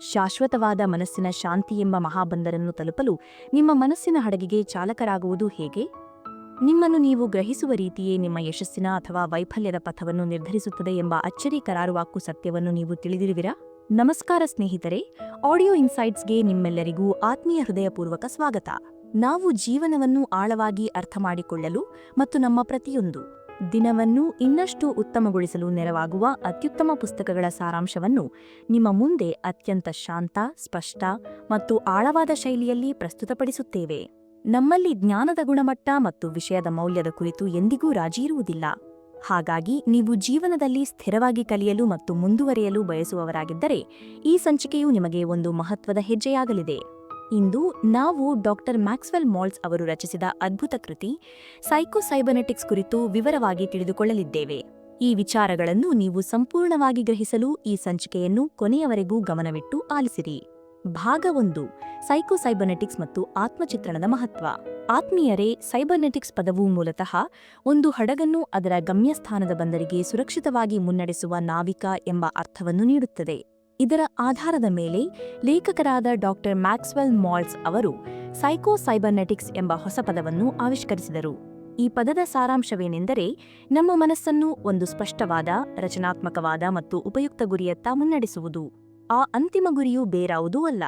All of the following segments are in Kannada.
ಶಾಶ್ವತವಾದ ಮನಸ್ಸಿನ ಶಾಂತಿ ಎಂಬ ಮಹಾಬಂದರನ್ನು ತಲುಪಲು ನಿಮ್ಮ ಮನಸ್ಸಿನ ಹಡಗಿಗೆ ಚಾಲಕರಾಗುವುದು ಹೇಗೆ? ನಿಮ್ಮನ್ನು ನೀವು ಗ್ರಹಿಸುವ ರೀತಿಯೇ ನಿಮ್ಮ ಯಶಸ್ಸಿನ ಅಥವಾ ವೈಫಲ್ಯದ ಪಥವನ್ನು ನಿರ್ಧರಿಸುತ್ತದೆ ಎಂಬ ಅಚ್ಚರಿ ಕರಾರುವಾಕು ಸತ್ಯವನ್ನು ನೀವು ತಿಳಿದಿರುವಿರಾ? ನಮಸ್ಕಾರ ಸ್ನೇಹಿತರೆ, ಆಡಿಯೋ ಇನ್ಸೈಟ್ಸ್ಗೆ ನಿಮ್ಮೆಲ್ಲರಿಗೂ ಆತ್ಮೀಯ ಹೃದಯಪೂರ್ವಕ ಸ್ವಾಗತ. ನಾವು ಜೀವನವನ್ನು ಆಳವಾಗಿ ಅರ್ಥಮಾಡಿಕೊಳ್ಳಲು ಮತ್ತು ನಮ್ಮ ಪ್ರತಿಯೊಂದು ದಿನವನ್ನು ಇನ್ನಷ್ಟು ಉತ್ತಮಗೊಳಿಸಲು ನೆರವಾಗುವ ಅತ್ಯುತ್ತಮ ಪುಸ್ತಕಗಳ ಸಾರಾಂಶವನ್ನು ನಿಮ್ಮ ಮುಂದೆ ಅತ್ಯಂತ ಶಾಂತ, ಸ್ಪಷ್ಟ ಮತ್ತು ಆಳವಾದ ಶೈಲಿಯಲ್ಲಿ ಪ್ರಸ್ತುತಪಡಿಸುತ್ತೇವೆ. ನಮ್ಮಲ್ಲಿ ಜ್ಞಾನದ ಗುಣಮಟ್ಟ ಮತ್ತು ವಿಷಯದ ಮೌಲ್ಯದ ಕುರಿತು ಎಂದಿಗೂ ರಾಜಿ ಇರುವುದಿಲ್ಲ. ಹಾಗಾಗಿ ನೀವು ಜೀವನದಲ್ಲಿ ಸ್ಥಿರವಾಗಿ ಕಲಿಯಲು ಮತ್ತು ಮುಂದುವರಿಯಲು ಬಯಸುವವರಾಗಿದ್ದರೆ ಈ ಸಂಚಿಕೆಯು ನಿಮಗೆ ಒಂದು ಮಹತ್ವದ ಹೆಜ್ಜೆಯಾಗಲಿದೆ. ಇಂದು ನಾವು ಡಾಕ್ಟರ್ ಮ್ಯಾಕ್ಸ್ವೆಲ್ ಮಾಲ್ಸ್ ಅವರು ರಚಿಸಿದ ಅದ್ಭುತ ಕೃತಿ ಸೈಕೋಸೈಬರ್ನೆಟಿಕ್ಸ್ ಕುರಿತು ವಿವರವಾಗಿ ತಿಳಿದುಕೊಳ್ಳಲಿದ್ದೇವೆ. ಈ ವಿಚಾರಗಳನ್ನು ನೀವು ಸಂಪೂರ್ಣವಾಗಿ ಗ್ರಹಿಸಲು ಈ ಸಂಚಿಕೆಯನ್ನು ಕೊನೆಯವರೆಗೂ ಗಮನವಿಟ್ಟು ಆಲಿಸಿರಿ. ಭಾಗ ಒಂದು ಸೈಕೋಸೈಬರ್ನೆಟಿಕ್ಸ್ ಮತ್ತು ಆತ್ಮಚಿತ್ರಣದ ಮಹತ್ವ. ಆತ್ಮೀಯರೇ, ಸೈಬರ್ನೆಟಿಕ್ಸ್ ಪದವು ಮೂಲತಃ ಒಂದು ಹಡಗನ್ನು ಅದರ ಗಮ್ಯಸ್ಥಾನದ ಬಂದರಿಗೆ ಸುರಕ್ಷಿತವಾಗಿ ಮುನ್ನಡೆಸುವ ನಾವಿಕ ಎಂಬ ಅರ್ಥವನ್ನು ನೀಡುತ್ತದೆ. ಇದರ ಆಧಾರದ ಮೇಲೆ ಲೇಖಕರಾದ ಡಾಕ್ಟರ್ ಮ್ಯಾಕ್ಸ್ವೆಲ್ ಮಾಲ್ಸ್ ಅವರು ಸೈಕೋ ಸೈಬರ್ನೆಟಿಕ್ಸ್ ಎಂಬ ಹೊಸ ಪದವನ್ನು ಆವಿಷ್ಕರಿಸಿದರು. ಈ ಪದದ ಸಾರಾಂಶವೇನೆಂದರೆ ನಮ್ಮ ಮನಸ್ಸನ್ನು ಒಂದು ಸ್ಪಷ್ಟವಾದ, ರಚನಾತ್ಮಕವಾದ ಮತ್ತು ಉಪಯುಕ್ತ ಗುರಿಯತ್ತ ಮುನ್ನಡೆಸುವುದು. ಆ ಅಂತಿಮ ಗುರಿಯು ಬೇರಾವುದೂ ಅಲ್ಲ,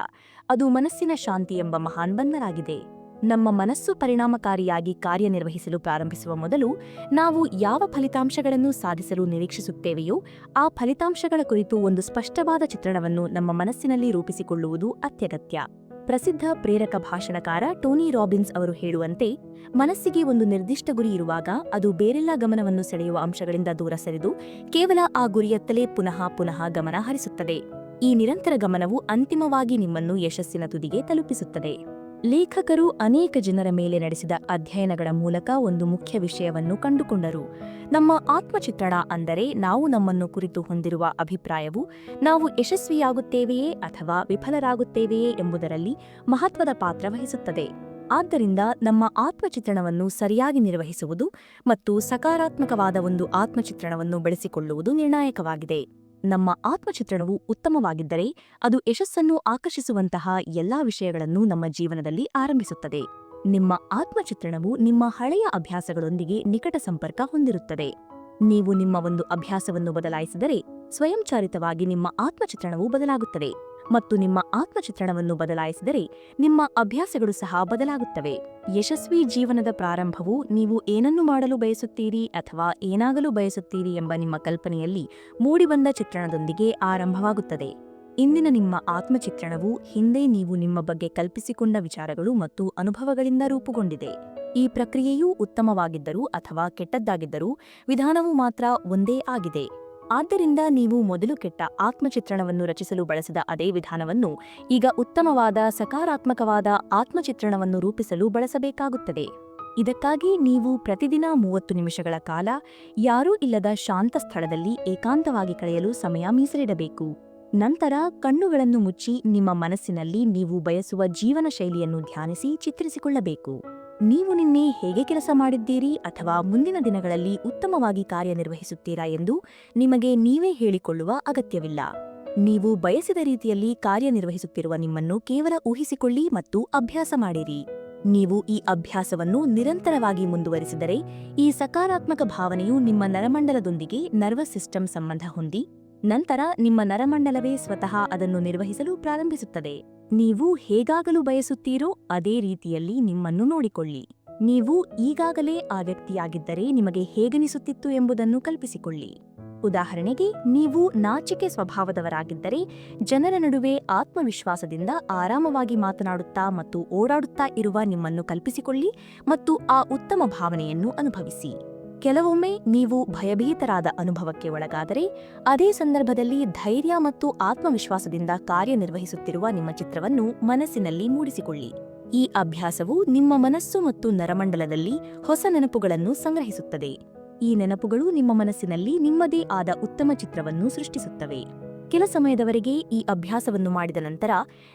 ಅದು ಮನಸ್ಸಿನ ಶಾಂತಿ ಎಂಬ ಮಹಾನ್ ಬಂಧನಾಗಿದೆ ನಮ್ಮ ಮನಸ್ಸು ಪರಿಣಾಮಕಾರಿಯಾಗಿ ಕಾರ್ಯನಿರ್ವಹಿಸಲು ಪ್ರಾರಂಭಿಸುವ ಮೊದಲು ನಾವು ಯಾವ ಫಲಿತಾಂಶಗಳನ್ನು ಸಾಧಿಸಲು ನಿರೀಕ್ಷಿಸುತ್ತೇವೆಯೋ ಆ ಫಲಿತಾಂಶಗಳ ಕುರಿತು ಒಂದು ಸ್ಪಷ್ಟವಾದ ಚಿತ್ರಣವನ್ನು ನಮ್ಮ ಮನಸ್ಸಿನಲ್ಲಿ ರೂಪಿಸಿಕೊಳ್ಳುವುದು ಅತ್ಯಗತ್ಯ. ಪ್ರಸಿದ್ಧ ಪ್ರೇರಕ ಭಾಷಣಕಾರ ಟೋನಿ ರಾಬಿನ್ಸ್ ಅವರು ಹೇಳುವಂತೆ, ಮನಸ್ಸಿಗೆ ಒಂದು ನಿರ್ದಿಷ್ಟ ಗುರಿ ಇರುವಾಗ ಅದು ಬೇರೆಲ್ಲ ಗಮನವನ್ನು ಸೆಳೆಯುವ ಅಂಶಗಳಿಂದ ದೂರ ಸರಿದು ಕೇವಲ ಆ ಗುರಿಯತ್ತಲೇ ಪುನಃ ಪುನಃ ಗಮನ ಹರಿಸುತ್ತದೆ. ಈ ನಿರಂತರ ಗಮನವು ಅಂತಿಮವಾಗಿ ನಿಮ್ಮನ್ನು ಯಶಸ್ಸಿನ ತುದಿಗೆ ತಲುಪಿಸುತ್ತದೆ. ಲೇಖಕರು ಅನೇಕ ಜನರ ಮೇಲೆ ನಡೆಸಿದ ಅಧ್ಯಯನಗಳ ಮೂಲಕ ಒಂದು ಮುಖ್ಯ ವಿಷಯವನ್ನು ಕಂಡುಕೊಂಡರು. ನಮ್ಮ ಆತ್ಮಚಿತ್ರಣ ಅಂದರೆ ನಾವು ನಮ್ಮನ್ನು ಕುರಿತು ಹೊಂದಿರುವ ಅಭಿಪ್ರಾಯವು ನಾವು ಯಶಸ್ವಿಯಾಗುತ್ತೇವೆಯೇ ಅಥವಾ ವಿಫಲರಾಗುತ್ತೇವೆಯೇ ಎಂಬುದರಲ್ಲಿ ಮಹತ್ವದ ಪಾತ್ರ ವಹಿಸುತ್ತದೆ. ಆದ್ದರಿಂದ ನಮ್ಮ ಆತ್ಮಚಿತ್ರಣವನ್ನು ಸರಿಯಾಗಿ ನಿರ್ವಹಿಸುವುದು ಮತ್ತು ಸಕಾರಾತ್ಮಕವಾದ ಒಂದು ಆತ್ಮಚಿತ್ರಣವನ್ನು ಬೆಳೆಸಿಕೊಳ್ಳುವುದು ನಿರ್ಣಾಯಕವಾಗಿದೆ. ನಮ್ಮ ಆತ್ಮಚಿತ್ರಣವು ಉತ್ತಮವಾಗಿದ್ದರೆ ಅದು ಯಶಸ್ಸನ್ನು ಆಕರ್ಷಿಸುವಂತಹ ಎಲ್ಲಾ ವಿಷಯಗಳನ್ನು ನಮ್ಮ ಜೀವನದಲ್ಲಿ ಆರಂಭಿಸುತ್ತದೆ. ನಿಮ್ಮ ಆತ್ಮಚಿತ್ರಣವು ನಿಮ್ಮ ಹಳೆಯ ಅಭ್ಯಾಸಗಳೊಂದಿಗೆ ನಿಕಟ ಸಂಪರ್ಕ ಹೊಂದಿರುತ್ತದೆ. ನೀವು ನಿಮ್ಮ ಒಂದು ಅಭ್ಯಾಸವನ್ನು ಬದಲಾಯಿಸಿದರೆ ಸ್ವಯಂಚಾಲಿತವಾಗಿ ನಿಮ್ಮ ಆತ್ಮಚಿತ್ರಣವು ಬದಲಾಗುತ್ತದೆ. ಮತ್ತು ನಿಮ್ಮ ಆತ್ಮಚಿತ್ರಣವನ್ನು ಬದಲಾಯಿಸಿದರೆ ನಿಮ್ಮ ಅಭ್ಯಾಸಗಳು ಸಹ ಬದಲಾಗುತ್ತವೆ. ಯಶಸ್ವಿ ಜೀವನದ ಪ್ರಾರಂಭವು ನೀವು ಏನನ್ನು ಮಾಡಲು ಬಯಸುತ್ತೀರಿ ಅಥವಾ ಏನಾಗಲು ಬಯಸುತ್ತೀರಿ ಎಂಬ ನಿಮ್ಮ ಕಲ್ಪನೆಯಲ್ಲಿ ಮೂಡಿಬಂದ ಚಿತ್ರಣದೊಂದಿಗೆ ಆರಂಭವಾಗುತ್ತದೆ. ಇಂದಿನ ನಿಮ್ಮ ಆತ್ಮಚಿತ್ರಣವು ಹಿಂದೆ ನೀವು ನಿಮ್ಮ ಬಗ್ಗೆ ಕಲ್ಪಿಸಿಕೊಂಡ ವಿಚಾರಗಳು ಮತ್ತು ಅನುಭವಗಳಿಂದ ರೂಪುಗೊಂಡಿದೆ. ಈ ಪ್ರಕ್ರಿಯೆಯು ಉತ್ತಮವಾಗಿದ್ದರೂ ಅಥವಾ ಕೆಟ್ಟದ್ದಾಗಿದ್ದರೂ ವಿಧಾನವು ಮಾತ್ರ ಒಂದೇ ಆಗಿದೆ. ಆದ್ದರಿಂದ ನೀವು ಮೊದಲು ಕೆಟ್ಟ ಆತ್ಮಚಿತ್ರಣವನ್ನು ರಚಿಸಲು ಬಳಸಿದ ಅದೇ ವಿಧಾನವನ್ನು ಈಗ ಉತ್ತಮವಾದ, ಸಕಾರಾತ್ಮಕವಾದ ಆತ್ಮಚಿತ್ರಣವನ್ನು ರೂಪಿಸಲು ಬಳಸಬೇಕಾಗುತ್ತದೆ. ಇದಕ್ಕಾಗಿ ನೀವು ಪ್ರತಿದಿನ ಮೂವತ್ತು ನಿಮಿಷಗಳ ಕಾಲ ಯಾರೂ ಇಲ್ಲದ ಶಾಂತ ಸ್ಥಳದಲ್ಲಿ ಏಕಾಂತವಾಗಿ ಕಳೆಯಲು ಸಮಯ ಮೀಸಲಿಡಬೇಕು. ನಂತರ ಕಣ್ಣುಗಳನ್ನು ಮುಚ್ಚಿ ನಿಮ್ಮ ಮನಸ್ಸಿನಲ್ಲಿ ನೀವು ಬಯಸುವ ಜೀವನ ಶೈಲಿಯನ್ನು ಧ್ಯಾನಿಸಿ ಚಿತ್ರಿಸಿಕೊಳ್ಳಬೇಕು. ನೀವು ನಿನ್ನೆ ಹೇಗೆ ಕೆಲಸ ಮಾಡಿದ್ದೀರಿ ಅಥವಾ ಮುಂದಿನ ದಿನಗಳಲ್ಲಿ ಉತ್ತಮವಾಗಿ ಕಾರ್ಯನಿರ್ವಹಿಸುತ್ತೀರಾ ಎಂದು ನಿಮಗೆ ನೀವೇ ಹೇಳಿಕೊಳ್ಳುವ ಅಗತ್ಯವಿಲ್ಲ. ನೀವು ಬಯಸಿದ ರೀತಿಯಲ್ಲಿ ಕಾರ್ಯನಿರ್ವಹಿಸುತ್ತಿರುವ ನಿಮ್ಮನ್ನು ಕೇವಲ ಊಹಿಸಿಕೊಳ್ಳಿ ಮತ್ತು ಅಭ್ಯಾಸ ಮಾಡಿರಿ. ನೀವು ಈ ಅಭ್ಯಾಸವನ್ನು ನಿರಂತರವಾಗಿ ಮುಂದುವರಿಸಿದರೆ ಈ ಸಕಾರಾತ್ಮಕ ಭಾವನೆಯು ನಿಮ್ಮ ನರಮಂಡಲದೊಂದಿಗೆ ನರ್ವಸ್ ಸಿಸ್ಟಮ್ ಸಂಬಂಧ ಹೊಂದಿ, ನಂತರ ನಿಮ್ಮ ನರಮಂಡಲವೇ ಸ್ವತಃ ಅದನ್ನು ನಿರ್ವಹಿಸಲು ಪ್ರಾರಂಭಿಸುತ್ತದೆ. ನೀವು ಹೇಗಾಗಲು ಬಯಸುತ್ತೀರೋ ಅದೇ ರೀತಿಯಲ್ಲಿ ನಿಮ್ಮನ್ನು ನೋಡಿಕೊಳ್ಳಿ. ನೀವು ಈಗಾಗಲೇ ಆ ವ್ಯಕ್ತಿಯಾಗಿದ್ದರೆ ನಿಮಗೆ ಹೇಗನಿಸುತ್ತಿತ್ತು ಎಂಬುದನ್ನು ಕಲ್ಪಿಸಿಕೊಳ್ಳಿ. ಉದಾಹರಣೆಗೆ, ನೀವು ನಾಚಿಕೆ ಸ್ವಭಾವದವರಾಗಿದ್ದರೆ ಜನರ ನಡುವೆ ಆತ್ಮವಿಶ್ವಾಸದಿಂದ ಆರಾಮವಾಗಿ ಮಾತನಾಡುತ್ತಾ ಮತ್ತು ಓಡಾಡುತ್ತಾ ಇರುವ ನಿಮ್ಮನ್ನು ಕಲ್ಪಿಸಿಕೊಳ್ಳಿ ಮತ್ತು ಆ ಉತ್ತಮ ಭಾವನೆಯನ್ನು ಅನುಭವಿಸಿ. ಕೆಲವೊಮ್ಮೆ ನೀವು ಭಯಭೀತರಾದ ಅನುಭವಕ್ಕೆ ಒಳಗಾದರೆ, ಅದೇ ಸಂದರ್ಭದಲ್ಲಿ ಧೈರ್ಯ ಮತ್ತು ಆತ್ಮವಿಶ್ವಾಸದಿಂದ ಕಾರ್ಯನಿರ್ವಹಿಸುತ್ತಿರುವ ನಿಮ್ಮ ಚಿತ್ರವನ್ನು ಮನಸ್ಸಿನಲ್ಲಿ ಮೂಡಿಸಿಕೊಳ್ಳಿ. ಈ ಅಭ್ಯಾಸವು ನಿಮ್ಮ ಮನಸ್ಸು ಮತ್ತು ನರಮಂಡಲದಲ್ಲಿ ಹೊಸ ನೆನಪುಗಳನ್ನು ಸಂಗ್ರಹಿಸುತ್ತದೆ. ಈ ನೆನಪುಗಳು ನಿಮ್ಮ ಮನಸ್ಸಿನಲ್ಲಿ ನಿಮ್ಮದೇ ಆದ ಉತ್ತಮ ಚಿತ್ರವನ್ನು ಸೃಷ್ಟಿಸುತ್ತವೆ. ಕೆಲ ಸಮಯದವರೆಗೆ ಈ ಅಭ್ಯಾಸವನ್ನು ಮಾಡಿದ ನಂತರ,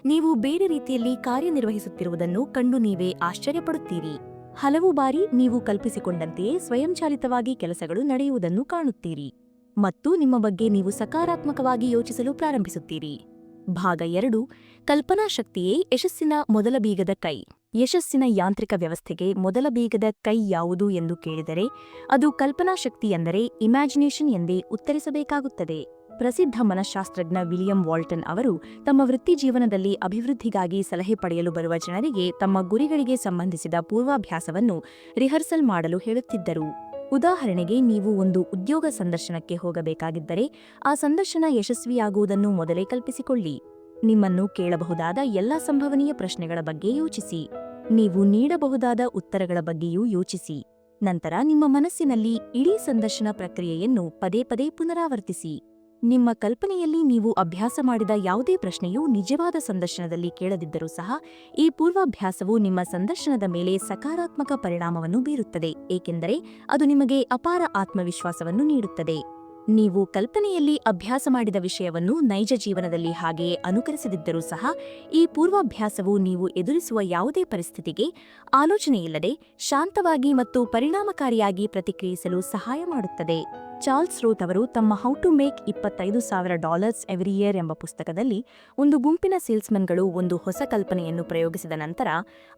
ನೀವು ಬೇರೆ ರೀತಿಯಲ್ಲಿ ಕಾರ್ಯನಿರ್ವಹಿಸುತ್ತಿರುವುದನ್ನು ಕಂಡು ನೀವೇ ಆಶ್ಚರ್ಯಪಡುತ್ತೀರಿ. ಹಲವು ಬಾರಿ ನೀವು ಕಲ್ಪಿಸಿಕೊಂಡಂತೆಯೇ ಸ್ವಯಂಚಾಲಿತವಾಗಿ ಕೆಲಸಗಳು ನಡೆಯುವುದನ್ನು ಕಾಣುತ್ತೀರಿ ಮತ್ತು ನಿಮ್ಮ ಬಗ್ಗೆ ನೀವು ಸಕಾರಾತ್ಮಕವಾಗಿ ಯೋಚಿಸಲು ಪ್ರಾರಂಭಿಸುತ್ತೀರಿ. ಭಾಗ ಎರಡು, ಕಲ್ಪನಾ ಶಕ್ತಿಯೇ ಯಶಸ್ಸಿನ ಮೊದಲ ಬೀಗದ ಕೈ. ಯಶಸ್ಸಿನ ಯಾಂತ್ರಿಕ ವ್ಯವಸ್ಥೆಗೆ ಮೊದಲ ಬೀಗದ ಕೈ ಯಾವುದು ಎಂದು ಕೇಳಿದರೆ ಅದು ಕಲ್ಪನಾ ಶಕ್ತಿ ಎಂದರೆ ಇಮ್ಯಾಜಿನೇಷನ್ ಎಂದೇ ಉತ್ತರಿಸಬೇಕಾಗುತ್ತದೆ. ಪ್ರಸಿದ್ಧ ಮನಃಶಾಸ್ತ್ರಜ್ಞ ವಿಲಿಯಂ ವಾಲ್ಟನ್ ಅವರು ತಮ್ಮ ವೃತ್ತಿಜೀವನದಲ್ಲಿ ಅಭಿವೃದ್ಧಿಗಾಗಿ ಸಲಹೆ ಪಡೆಯಲು ಬರುವ ಜನರಿಗೆ ತಮ್ಮ ಗುರಿಗಳಿಗೆ ಸಂಬಂಧಿಸಿದ ಪೂರ್ವಾಭ್ಯಾಸವನ್ನು ರಿಹರ್ಸಲ್ ಮಾಡಲು ಹೇಳುತ್ತಿದ್ದರು. ಉದಾಹರಣೆಗೆ, ನೀವು ಒಂದು ಉದ್ಯೋಗ ಸಂದರ್ಶನಕ್ಕೆ ಹೋಗಬೇಕಾಗಿದ್ದರೆ ಆ ಸಂದರ್ಶನ ಯಶಸ್ವಿಯಾಗುವುದನ್ನು ಮೊದಲೇ ಕಲ್ಪಿಸಿಕೊಳ್ಳಿ. ನಿಮ್ಮನ್ನು ಕೇಳಬಹುದಾದ ಎಲ್ಲ ಸಂಭವನೀಯ ಪ್ರಶ್ನೆಗಳ ಬಗ್ಗೆ ಯೋಚಿಸಿ. ನೀವು ನೀಡಬಹುದಾದ ಉತ್ತರಗಳ ಬಗ್ಗೆಯೂ ಯೋಚಿಸಿ. ನಂತರ ನಿಮ್ಮ ಮನಸ್ಸಿನಲ್ಲಿ ಇಡೀ ಸಂದರ್ಶನ ಪ್ರಕ್ರಿಯೆಯನ್ನು ಪದೇ ಪದೇ ಪುನರಾವರ್ತಿಸಿ. ನಿಮ್ಮ ಕಲ್ಪನೆಯಲ್ಲಿ ನೀವು ಅಭ್ಯಾಸ ಮಾಡಿದ ಯಾವುದೇ ಪ್ರಶ್ನೆಯು ನಿಜವಾದ ಸಂದರ್ಶನದಲ್ಲಿ ಕೇಳದಿದ್ದರೂ ಸಹ, ಈ ಪೂರ್ವಾಭ್ಯಾಸವು ನಿಮ್ಮ ಸಂದರ್ಶನದ ಮೇಲೆ ಸಕಾರಾತ್ಮಕ ಪರಿಣಾಮವನ್ನು ಬೀರುತ್ತದೆ, ಏಕೆಂದರೆ ಅದು ನಿಮಗೆ ಅಪಾರ ಆತ್ಮವಿಶ್ವಾಸವನ್ನು ನೀಡುತ್ತದೆ. ನೀವು ಕಲ್ಪನೆಯಲ್ಲಿ ಅಭ್ಯಾಸ ಮಾಡಿದ ವಿಷಯವನ್ನು ನೈಜ ಜೀವನದಲ್ಲಿ ಹಾಗೆಯೇ ಅನುಕರಿಸದಿದ್ದರೂ ಸಹ ಈ ಪೂರ್ವಾಭ್ಯಾಸವು ನೀವು ಎದುರಿಸುವ ಯಾವುದೇ ಪರಿಸ್ಥಿತಿಗೆ ಆಲೋಚನೆಯಿಲ್ಲದೆ ಶಾಂತವಾಗಿ ಮತ್ತು ಪರಿಣಾಮಕಾರಿಯಾಗಿ ಪ್ರತಿಕ್ರಿಯಿಸಲು ಸಹಾಯ ಮಾಡುತ್ತದೆ. ಚಾರ್ಲ್ಸ್ ರೋತ್ ಅವರು ತಮ್ಮ ಹೌ ಟು ಮೇಕ್ ಇಪ್ಪತ್ತೈದು ಸಾವಿರ ಡಾಲರ್ಸ್ ಎವ್ರಿ ಇಯರ್ ಎಂಬ ಪುಸ್ತಕದಲ್ಲಿ ಒಂದು ಗುಂಪಿನ ಸೇಲ್ಸ್ಮನ್ಗಳು ಒಂದು ಹೊಸ ಕಲ್ಪನೆಯನ್ನು ಪ್ರಯೋಗಿಸಿದ ನಂತರ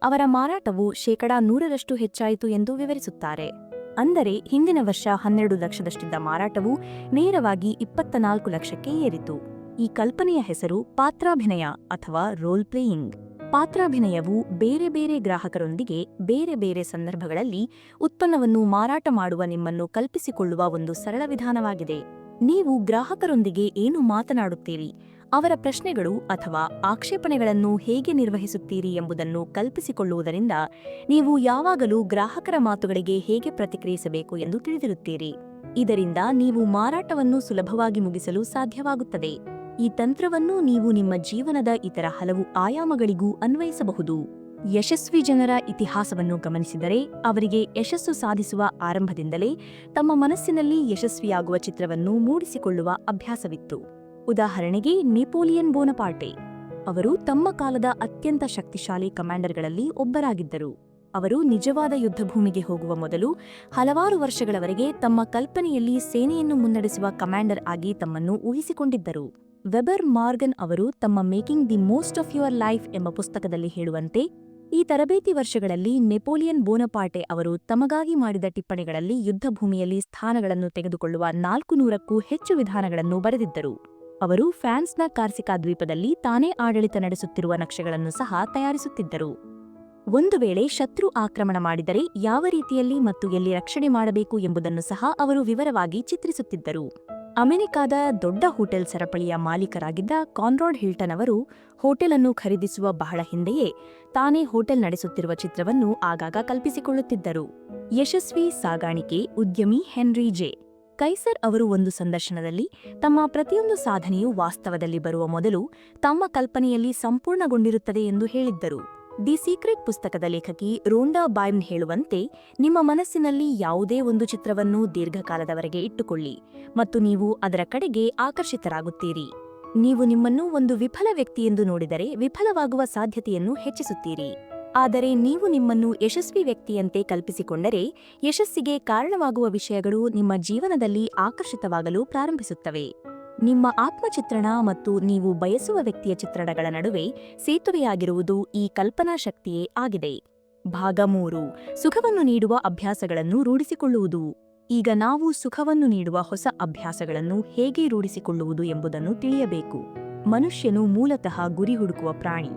ಅವರ ಮಾರಾಟವು ಶೇಕಡಾ ನೂರರಷ್ಟು ಹೆಚ್ಚಾಯಿತು ಎಂದು ವಿವರಿಸುತ್ತಾರೆ. ಅಂದರೆ ಹಿಂದಿನ ವರ್ಷ ಹನ್ನೆರಡು ಲಕ್ಷದಷ್ಟಿದ್ದ ಮಾರಾಟವು ನೇರವಾಗಿ ಇಪ್ಪತ್ತ ನಾಲ್ಕು ಲಕ್ಷಕ್ಕೆ ಏರಿತು. ಈ ಕಲ್ಪನೆಯ ಹೆಸರು ಪಾತ್ರಾಭಿನಯ ಅಥವಾ ರೋಲ್ ಪ್ಲೇಯಿಂಗ್. ಪಾತ್ರಾಭಿನಯವು ಬೇರೆ ಬೇರೆ ಗ್ರಾಹಕರೊಂದಿಗೆ ಬೇರೆ ಬೇರೆ ಸಂದರ್ಭಗಳಲ್ಲಿ ಉತ್ಪನ್ನವನ್ನು ಮಾರಾಟ ಮಾಡುವ ನಿಮ್ಮನ್ನು ಕಲ್ಪಿಸಿಕೊಳ್ಳುವ ಒಂದು ಸರಳ ವಿಧಾನವಾಗಿದೆ. ನೀವು ಗ್ರಾಹಕರೊಂದಿಗೆ ಏನು ಮಾತನಾಡುತ್ತೀರಿ? ಅವರ ಪ್ರಶ್ನೆಗಳು ಅಥವಾ ಆಕ್ಷೇಪಣೆಗಳನ್ನು ಹೇಗೆ ನಿರ್ವಹಿಸುತ್ತೀರಿ ಎಂಬುದನ್ನು ಕಲ್ಪಿಸಿಕೊಳ್ಳುವುದರಿಂದ ನೀವು ಯಾವಾಗಲೂ ಗ್ರಾಹಕರ ಮಾತುಗಳಿಗೆ ಹೇಗೆ ಪ್ರತಿಕ್ರಿಯಿಸಬೇಕು ಎಂದು ತಿಳಿದಿರುತ್ತೀರಿ. ಇದರಿಂದ ನೀವು ಮಾರಾಟವನ್ನು ಸುಲಭವಾಗಿ ಮುಗಿಸಲು ಸಾಧ್ಯವಾಗುತ್ತದೆ. ಈ ತಂತ್ರವನ್ನು ನೀವು ನಿಮ್ಮ ಜೀವನದ ಇತರ ಹಲವು ಆಯಾಮಗಳಿಗೂ ಅನ್ವಯಿಸಬಹುದು. ಯಶಸ್ವಿ ಜನರ ಇತಿಹಾಸವನ್ನು ಗಮನಿಸಿದರೆ ಅವರಿಗೆ ಯಶಸ್ಸು ಸಾಧಿಸುವ ಆರಂಭದಿಂದಲೇ ತಮ್ಮ ಮನಸ್ಸಿನಲ್ಲಿ ಯಶಸ್ವಿಯಾಗುವ ಚಿತ್ರವನ್ನು ಮೂಡಿಸಿಕೊಳ್ಳುವ ಅಭ್ಯಾಸವಿತ್ತು. ಉದಾಹರಣೆಗೆ ನೆಪೋಲಿಯನ್ ಬೋನಪಾರ್ಟೆ. ಅವರು ತಮ್ಮ ಕಾಲದ ಅತ್ಯಂತ ಶಕ್ತಿಶಾಲಿ ಕಮಾಂಡರ್ಗಳಲ್ಲಿ ಒಬ್ಬರಾಗಿದ್ದರು. ಅವರು ನಿಜವಾದ ಯುದ್ಧಭೂಮಿಗೆ ಹೋಗುವ ಮೊದಲು ಹಲವಾರು ವರ್ಷಗಳವರೆಗೆ ತಮ್ಮ ಕಲ್ಪನೆಯಲ್ಲಿ ಸೇನೆಯನ್ನು ಮುನ್ನಡೆಸುವ ಕಮಾಂಡರ್ ಆಗಿ ತಮ್ಮನ್ನು ಊಹಿಸಿಕೊಂಡಿದ್ದರು. ವೆಬರ್ ಮಾರ್ಗನ್ ಅವರು ತಮ್ಮ making the most of your life ಎಂಬ ಪುಸ್ತಕದಲ್ಲಿ ಹೇಳುವಂತೆ, ಈ ತರಬೇತಿ ವರ್ಷಗಳಲ್ಲಿ ನೆಪೋಲಿಯನ್ ಬೋನಪಾಟೆ ಅವರು ತಮಗಾಗಿ ಮಾಡಿದ ಟಿಪ್ಪಣಿಗಳಲ್ಲಿ ಯುದ್ಧಭೂಮಿಯಲ್ಲಿ ಸ್ಥಾನಗಳನ್ನು ತೆಗೆದುಕೊಳ್ಳುವ ನಾಲ್ಕು ನೂರಕ್ಕೂ ಹೆಚ್ಚು ವಿಧಾನಗಳನ್ನು ಬರೆದಿದ್ದರು. ಅವರು ಫ್ರಾನ್ಸ್ನ ಕಾರ್ಸಿಕಾ ದ್ವೀಪದಲ್ಲಿ ತಾನೇ ಆಡಳಿತ ನಡೆಸುತ್ತಿರುವ ನಕ್ಷೆಗಳನ್ನು ಸಹ ತಯಾರಿಸುತ್ತಿದ್ದರು. ಒಂದು ವೇಳೆ ಶತ್ರು ಆಕ್ರಮಣ ಮಾಡಿದರೆ ಯಾವ ರೀತಿಯಲ್ಲಿ ಮತ್ತು ಎಲ್ಲಿ ರಕ್ಷಣೆ ಮಾಡಬೇಕು ಎಂಬುದನ್ನು ಸಹ ಅವರು ವಿವರವಾಗಿ ಚಿತ್ರಿಸುತ್ತಿದ್ದರು. ಅಮೆರಿಕಾದ ದೊಡ್ಡ ಹೋಟೆಲ್ ಸರಪಳಿಯ ಮಾಲೀಕರಾಗಿದ್ದ ಕಾನ್ರಾಡ್ ಹಿಲ್ಟನ್ ಅವರು ಹೋಟೆಲ್ ಅನ್ನು ಖರೀದಿಸುವ ಬಹಳ ಹಿಂದೆಯೇ ತಾನೇ ಹೋಟೆಲ್ ನಡೆಸುತ್ತಿರುವ ಚಿತ್ರವನ್ನು ಆಗಾಗ ಕಲ್ಪಿಸಿಕೊಳ್ಳುತ್ತಿದ್ದರು. ಯಶಸ್ವಿ ಸಾಗಾಣಿಕೆ ಉದ್ಯಮಿ ಹೆನ್ರಿ ಜೆ. ಕೈಸರ್ ಅವರು ಒಂದು ಸಂದರ್ಶನದಲ್ಲಿ ತಮ್ಮ ಪ್ರತಿಯೊಂದು ಸಾಧನೆಯು ವಾಸ್ತವದಲ್ಲಿ ಬರುವ ಮೊದಲು ತಮ್ಮ ಕಲ್ಪನೆಯಲ್ಲಿ ಸಂಪೂರ್ಣಗೊಂಡಿರುತ್ತದೆ ಎಂದು ಹೇಳಿದ್ದರು. ದಿ ಸೀಕ್ರೆಟ್ ಪುಸ್ತಕದ ಲೇಖಕಿ ರೋಂಡಾ ಬಾಯ್ನ್ ಹೇಳುವಂತೆ, ನಿಮ್ಮ ಮನಸ್ಸಿನಲ್ಲಿ ಯಾವುದೇ ಒಂದು ಚಿತ್ರವನ್ನು ದೀರ್ಘಕಾಲದವರೆಗೆ ಇಟ್ಟುಕೊಳ್ಳಿ ಮತ್ತು ನೀವು ಅದರ ಕಡೆಗೆ ಆಕರ್ಷಿತರಾಗುತ್ತೀರಿ. ನೀವು ನಿಮ್ಮನ್ನು ಒಂದು ವಿಫಲ ವ್ಯಕ್ತಿಯೆಂದು ನೋಡಿದರೆ ವಿಫಲವಾಗುವ ಸಾಧ್ಯತೆಯನ್ನು ಹೆಚ್ಚಿಸುತ್ತೀರಿ. ಆದರೆ ನೀವು ನಿಮ್ಮನ್ನು ಯಶಸ್ವಿ ವ್ಯಕ್ತಿಯಂತೆ ಕಲ್ಪಿಸಿಕೊಂಡರೆ ಯಶಸ್ಸಿಗೆ ಕಾರಣವಾಗುವ ವಿಷಯಗಳು ನಿಮ್ಮ ಜೀವನದಲ್ಲಿ ಆಕರ್ಷಿತವಾಗಲು ಪ್ರಾರಂಭಿಸುತ್ತವೆ. ನಿಮ್ಮ ಆತ್ಮಚಿತ್ರಣ ಮತ್ತು ನೀವು ಬಯಸುವ ವ್ಯಕ್ತಿಯ ಚಿತ್ರಣಗಳ ನಡುವೆ ಸೇತುವೆಯಾಗಿರುವುದು ಈ ಕಲ್ಪನಾ ಶಕ್ತಿಯೇ ಆಗಿದೆ. ಭಾಗ ಮೂರು. ಸುಖವನ್ನು ನೀಡುವ ಅಭ್ಯಾಸಗಳನ್ನು ರೂಢಿಸಿಕೊಳ್ಳುವುದು. ಈಗ ನಾವು ಸುಖವನ್ನು ನೀಡುವ ಹೊಸ ಅಭ್ಯಾಸಗಳನ್ನು ಹೇಗೆ ರೂಢಿಸಿಕೊಳ್ಳುವುದು ಎಂಬುದನ್ನು ತಿಳಿಯಬೇಕು. ಮನುಷ್ಯನು ಮೂಲತಃ ಗುರಿ ಹುಡುಕುವ ಪ್ರಾಣಿ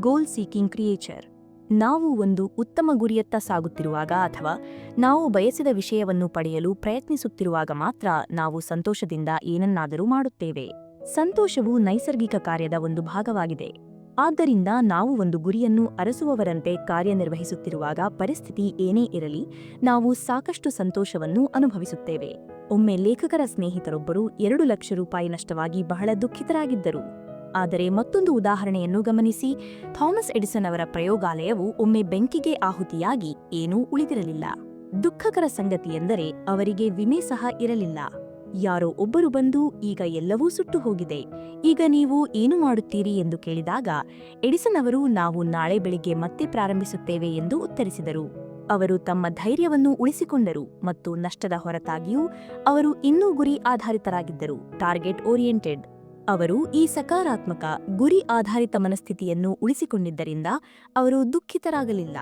ಗೋಲ್ ಸೀಕಿಂಗ್ ಕ್ರಿಯೇಚರ್ ನಾವು ಒಂದು ಉತ್ತಮ ಗುರಿಯತ್ತ ಸಾಗುತ್ತಿರುವಾಗ ಅಥವಾ ನಾವು ಬಯಸಿದ ವಿಷಯವನ್ನು ಪಡೆಯಲು ಪ್ರಯತ್ನಿಸುತ್ತಿರುವಾಗ ಮಾತ್ರ ನಾವು ಸಂತೋಷದಿಂದ ಏನನ್ನಾದರೂ ಮಾಡುತ್ತೇವೆ. ಸಂತೋಷವು ನೈಸರ್ಗಿಕ ಕಾರ್ಯದ ಒಂದು ಭಾಗವಾಗಿದೆ. ಆದ್ದರಿಂದ ನಾವು ಒಂದು ಗುರಿಯನ್ನು ಅರಸುವವರಂತೆ ಕಾರ್ಯನಿರ್ವಹಿಸುತ್ತಿರುವಾಗ ಪರಿಸ್ಥಿತಿ ಏನೇ ಇರಲಿ, ನಾವು ಸಾಕಷ್ಟು ಸಂತೋಷವನ್ನು ಅನುಭವಿಸುತ್ತೇವೆ. ಒಮ್ಮೆ ಲೇಖಕರ ಸ್ನೇಹಿತರೊಬ್ಬರು ಎರಡು ಲಕ್ಷ ರೂಪಾಯಿ ನಷ್ಟವಾಗಿ ಬಹಳ ದುಃಖಿತರಾಗಿದ್ದರು. ಆದರೆ ಮತ್ತೊಂದು ಉದಾಹರಣೆಯನ್ನು ಗಮನಿಸಿ. ಥಾಮಸ್ ಎಡಿಸನ್ ಅವರ ಪ್ರಯೋಗಾಲಯವು ಒಮ್ಮೆ ಬೆಂಕಿಗೆ ಆಹುತಿಯಾಗಿ ಏನೂ ಉಳಿದಿರಲಿಲ್ಲ. ದುಃಖಕರ ಸಂಗತಿಯೆಂದರೆ ಅವರಿಗೆ ವಿಮೆ ಸಹ ಇರಲಿಲ್ಲ. ಯಾರೋ ಒಬ್ಬರು ಬಂದು ಈಗ ಎಲ್ಲವೂ ಸುಟ್ಟು ಹೋಗಿದೆ. ಈಗ ನೀವು ಏನು ಮಾಡುತ್ತೀರಿ ಎಂದು ಕೇಳಿದಾಗ, ಎಡಿಸನ್ ಅವರು ನಾವು ನಾಳೆ ಬೆಳಿಗ್ಗೆ ಮತ್ತೆ ಪ್ರಾರಂಭಿಸುತ್ತೇವೆ ಎಂದು ಉತ್ತರಿಸಿದರು. ಅವರು ತಮ್ಮ ಧೈರ್ಯವನ್ನು ಉಳಿಸಿಕೊಂಡರು ಮತ್ತು ನಷ್ಟದ ಹೊರತಾಗಿಯೂ ಅವರು ಇನ್ನೂ ಗುರಿ ಆಧಾರಿತರಾಗಿದ್ದರು. Target oriented. ಅವರು ಈ ಸಕಾರಾತ್ಮಕ ಗುರಿ ಆಧಾರಿತ ಮನಸ್ಥಿತಿಯನ್ನು ಉಳಿಸಿಕೊಂಡಿದ್ದರಿಂದ ಅವರು ದುಃಖಿತರಾಗಲಿಲ್ಲ.